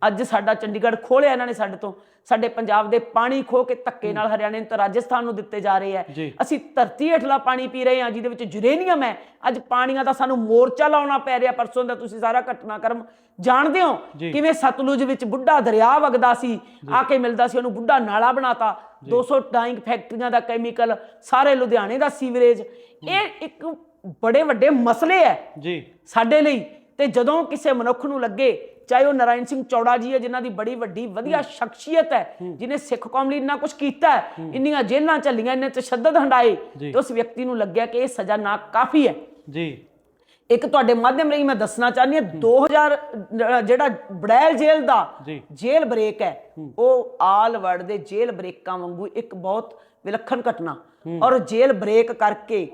ਅੱਜ ਸਾਡਾ ਚੰਡੀਗੜ੍ਹ ਖੋਲਿਆ ਇਹਨਾਂ ਨੇ ਸਾਡੇ ਤੋਂ। ਸਾਡੇ ਪੰਜਾਬ ਦੇ ਪਾਣੀ ਖੋ ਕੇ ਧੱਕੇ ਨਾਲ ਹਰਿਆਣੇ ਨੂੰ ਤੇ ਰਾਜਸਥਾਨ ਨੂੰ ਦਿੱਤੇ ਜਾ ਰਹੇ ਆ। ਅਸੀਂ ਧਰਤੀ ਹੇਠਲਾ ਪਾਣੀ ਪੀ ਰਹੇ ਹਾਂ ਜਿਹਦੇ ਵਿੱਚ ਯੂਰੇਨੀਅਮ ਹੈ। ਅੱਜ ਪਾਣੀਆਂ ਦਾ ਸਾਨੂੰ ਮੋਰਚਾ ਲਾਉਣਾ ਪੈ ਰਿਹਾ ਪਰਸੋਂ ਦਾ। ਤੁਸੀਂ ਸਾਰਾ ਘਟਨਾਕ੍ਰਮ ਜਾਣਦੇ ਹੋ। ਕਿਵੇਂ ਸਤਲੁਜ ਵਿੱਚ ਬੁੱਢਾ ਦਰਿਆ ਵਗਦਾ ਸੀ। ਆ ਕੇ ਮਿਲਦਾ ਸੀ ਉਹਨੂੰ ਬੁੱਢਾ ਨਾਲਾ ਬਣਾਤਾ। 200 ਡਾਈਂਗ ਫੈਕਟਰੀਆਂ ਦਾ ਕੈਮੀਕਲ ਸਾਰੇ ਲੁਧਿਆਣੇ ਦਾ ਸੀਵਰੇਜ। ਇਹ ਇੱਕ ਬੜੇ ਵੱਡੇ ਮਸਲੇ ਹੈ। ਜੀ। ਸਾਡੇ ਲਈ ਤੇ ਜਦੋਂ ਕਿਸੇ ਮਨੁੱਖ ਨੂੰ ਲੱਗੇ ਚਾਹੇ ਉਹ ਨਰਾਇਣ ਸਿੰਘ ਚੌੜਾ ਜੀ ਹੈ ਜਿਨ੍ਹਾਂ ਦੀ ਬੜੀ ਵੱਡੀ ਵਧੀਆ ਸ਼ਖਸੀਅਤ ਹੈ ਜਿਨੇ ਸਿੱਖ ਕੌਮ ਲਈ ਇੰਨਾ ਕੁਝ ਕੀਤਾ ਹੈ ਇੰਨੀਆਂ ਜੇਲ੍ਹਾਂ ਚੱਲੀਆਂ ਇੰਨੇ ਤਸ਼ੱਦਦ ਹੰਡਾਏ। ਤੇ ਉਸ ਵਿਅਕਤੀ ਨੂੰ ਲੱਗਿਆ ਕਿ ਇਹ ਸਜ਼ਾ ਨਾ ਕਾਫੀ ਹੈ। ਜੀ। ਇੱਕ ਤੁਹਾਡੇ ਮਾਧਿਅਮ ਰਾਹੀਂ ਮੈਂ ਦੱਸਣਾ ਚਾਹੁੰਦੀ ਹਾਂ 2000 ਜ- ਜਿਹੜਾ ਬੜੈਲ ਜੇਲ੍ਹ ਦਾ ਜੀ। ਜੇਲ੍ਹ ਬ੍ਰੇਕ ਹੈ ਉਹ ਆਲ ਵਰਲਡ ਦੇ ਜੇਲ੍ਹ ਬ੍ਰੇਕਾਂ ਵਾਂਗੂ ਇੱਕ ਬਹੁਤ ਵਿਲੱਖਣ ਘਟਨਾ। ਔਰ ਜੇਲ੍ਹ ਬ੍ਰੇਕ ਕਰਕੇ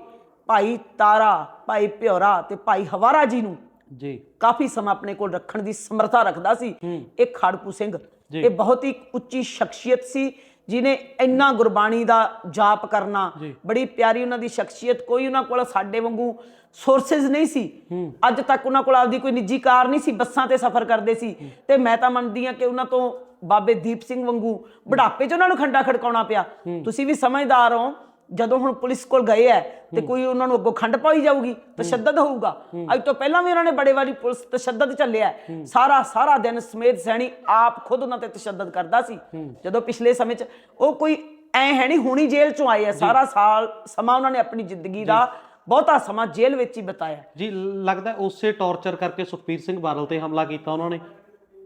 ਭਾਈ ਤਾਰਾ ਭਾਈ ਭਿਉਰਾ ਤੇ ਭਾਈ ਹਵਾਰਾ ਜੀ ਨੂੰ ਜੀ। ਕਾਫੀ ਸਮਾਂ ਆਪਣੇ ਕੋਲ ਰੱਖਣ ਦੀ ਸਮਰੱਥਾ ਰੱਖਦਾ ਸੀ। ਇਹ ਖਾੜਕੂ ਸਿੰਘ। ਇਹ ਬਹੁਤ ਹੀ ਉੱਚੀ ਸ਼ਖਸੀਅਤ ਸੀ ਜਿਨੇ ਇੰਨਾ ਗੁਰਬਾਣੀ ਦਾ ਜਾਪ ਕਰਨਾ। ਬੜੀ ਪਿਆਰੀ ਉਹਨਾਂ ਦੀ ਸ਼ਖਸੀਅਤ ਕੋਈ ਉਹਨਾਂ ਕੋਲ ਸਾਡੇ ਵਾਂਗੂ ਸੋਰਸਸ ਨਹੀਂ ਸੀ। ਅੱਜ ਤੱਕ ਉਹਨਾਂ ਕੋਲ ਆਪਦੀ ਕੋਈ ਨਿੱਜੀ ਕਾਰ ਨਹੀਂ ਸੀ ਬੱਸਾਂ ਤੇ ਸਫ਼ਰ ਕਰਦੇ ਸੀ। ਤੇ ਮੈਂ ਤਾਂ ਮੰਨਦੀ ਹਾਂ ਕਿ ਉਹਨਾਂ ਤੋਂ ਬਾਬੇ ਦੀਪ ਸਿੰਘ ਵਾਂਗੂ ਬੁਢਾਪੇ 'ਚ ਉਹਨਾਂ ਨੂੰ ਖੰਡਾ ਖੜਕਾਉਣਾ ਪਿਆ। ਤੁਸੀਂ ਵੀ ਸਮਝਦਾਰ ਹੋ ਜਦੋਂ ਹੁਣ ਪੁਲਿਸ ਕੋਲ ਗਏ ਐ ਤੇ ਕੋਈ ਉਹਨਾਂ ਨੂੰ ਅੱਗੋਂ ਖੰਡ ਪਾਈ ਜਾਊਗੀ ਤਸ਼ੱਦਦ ਹੋਊਗਾ। ਅੱਜ ਤੋਂ ਪਹਿਲਾਂ ਵੀ ਉਹਨਾਂ ਨੇ ਬੜੇ ਵਾਰੀ ਪੁਲਿਸ ਤਸ਼ੱਦਦ ਚੱਲਿਆ। ਸਾਰਾ ਸਾਰਾ ਦਿਨ ਸਮੇਤ ਸੈਣੀ ਆਪ ਖੁਦ ਉਹਨਾਂ ਤੇ ਤਸ਼ੱਦਦ ਕਰਦਾ ਸੀ। ਜਦੋਂ ਪਿਛਲੇ ਸਮੇਂ 'ਚ ਉਹ ਕੋਈ ਐ ਹੈ ਨਹੀਂ ਹੁਣੀ ਜੇਲ੍ਹ 'ਚੋਂ ਆਏ ਆ ਸਾਰਾ ਸਾਲ ਸਮਾਂ ਉਹਨਾਂ ਨੇ ਆਪਣੀ ਜ਼ਿੰਦਗੀ ਦਾ ਬਹੁਤਾ ਸਮਾਂ ਜੇਲ੍ਹ ਵਿੱਚ ਹੀ ਬਿਤਾਇਆ। ਜੀ ਲੱਗਦਾ ਉਸੇ ਟੌਰਚਰ ਕਰਕੇ ਸੁਖਬੀਰ ਸਿੰਘ ਬਾਦਲ ਤੇ ਹਮਲਾ ਕੀਤਾ ਉਹਨਾਂ ਨੇ।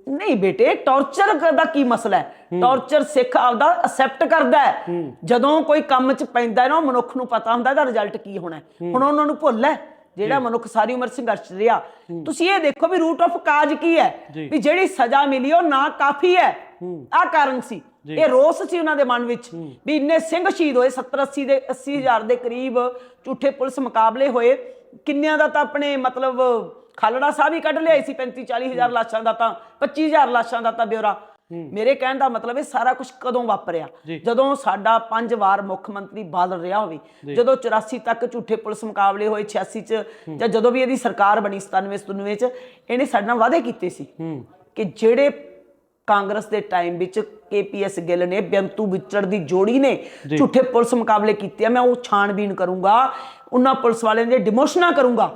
ਨਹੀਂ ਬੇਟੇ ਟੌਰਚਰ ਦਾ ਕੀ ਮਸਲਾ ਹੈ? ਟੌਰਚਰ ਸਿੱਖ ਆਪਦਾ ਅਸੈਪਟ ਕਰਦਾ ਹੈ। ਜਦੋਂ ਕੋਈ ਕੰਮ 'ਚ ਪੈਂਦਾ ਹੈ ਨਾ ਮਨੁੱਖ ਨੂੰ ਪਤਾ ਹੁੰਦਾ ਇਹਦਾ ਰਿਜ਼ਲਟ ਕੀ ਹੋਣਾ ਹੁਣ ਉਹਨਾਂ ਨੂੰ ਭੁੱਲ ਹੈ ਜਿਹੜਾ ਮਨੁੱਖ ਸਾਰੀ ਉਮਰ ਸੰਘਰਸ਼ ਰਿਹਾ। ਤੁਸੀਂ ਇਹ ਦੇਖੋ ਵੀ ਰੂਟ ਆਫ ਕਾਜ ਕੀ ਹੈ। ਵੀ ਜਿਹੜੀ ਸਜ਼ਾ ਮਿਲੀ ਉਹ ਨਾ ਕਾਫੀ ਹੈ। ਆ ਕਾਰਨ ਸੀ। ਇਹ ਰੋਸ ਸੀ ਉਹਨਾਂ ਦੇ ਮਨ ਵਿੱਚ ਵੀ ਇੰਨੇ ਸਿੰਘ ਸ਼ਹੀਦ ਹੋਏ 70 80 ਦੇ 80 ਹਜ਼ਾਰ ਦੇ ਕਰੀਬ ਝੂਠੇ ਪੁਲਿਸ ਮੁਕਾਬਲੇ ਹੋਏ। ਕਿੰਨਿਆਂ ਦਾ ਤਾਂ ਆਪਣੇ ਮਤਲਬ ਖਾਲੜਾ ਸਾਹਿਬ ਹੀ ਕੱਢ ਲਿਆਏ ਸੀ 35 40 ਹਜ਼ਾਰ ਲਾਸ਼ਾਂ ਦਾ ਤਾਂ 25 ਹਜ਼ਾਰ ਲਾਸ਼ਾਂ ਦਾ ਤਾਂ ਬਿਉਰਾ ਮੇਰੇ ਕਹਿਣ ਦਾ ਮਤਲਬ ਇਹ ਸਾਰਾ ਕੁਝ ਕਦੋਂ ਵਾਪਰਿਆ। ਜਦੋਂ ਸਾਡਾ ਪੰਜ ਵਾਰ ਮੁੱਖ ਮੰਤਰੀ ਬਾਦਲ ਰਿਹਾ ਹੋਵੇ ਜਦੋਂ 84 ਤੱਕ ਝੂਠੇ ਪੁਲਿਸ ਮੁਕਾਬਲੇ ਹੋਏ 86 ਚ ਜਾਂ ਜਦੋਂ ਵੀ ਇਹਦੀ ਸਰਕਾਰ ਬਣੀ 97 97 ਚ ਇਹਨੇ ਸਾਡੇ ਨਾਲ ਵਾਅਦੇ ਕੀਤੇ ਸੀ ਕਿ ਜਿਹੜੇ ਕਾਂਗਰਸ ਦੇ ਟਾਈਮ ਵਿੱਚ ਕੇਪੀਐਸ ਗਿੱਲ ਨੇ ਬੇਅੰਤੂ ਵਿਚੜ ਦੀ ਜੋੜੀ ਨੇ ਝੂਠੇ ਪੁਲਿਸ ਮੁਕਾਬਲੇ ਕੀਤੇ ਆ। ਮੈਂ ਉਹ ਛਾਣਬੀਨ ਕਰੂੰਗਾ ਉਹਨਾਂ ਪੁਲਿਸ ਵਾਲਿਆਂ ਦੇ ਡਿਮੋਸ਼ਨਾਂ ਕਰੂੰਗਾ।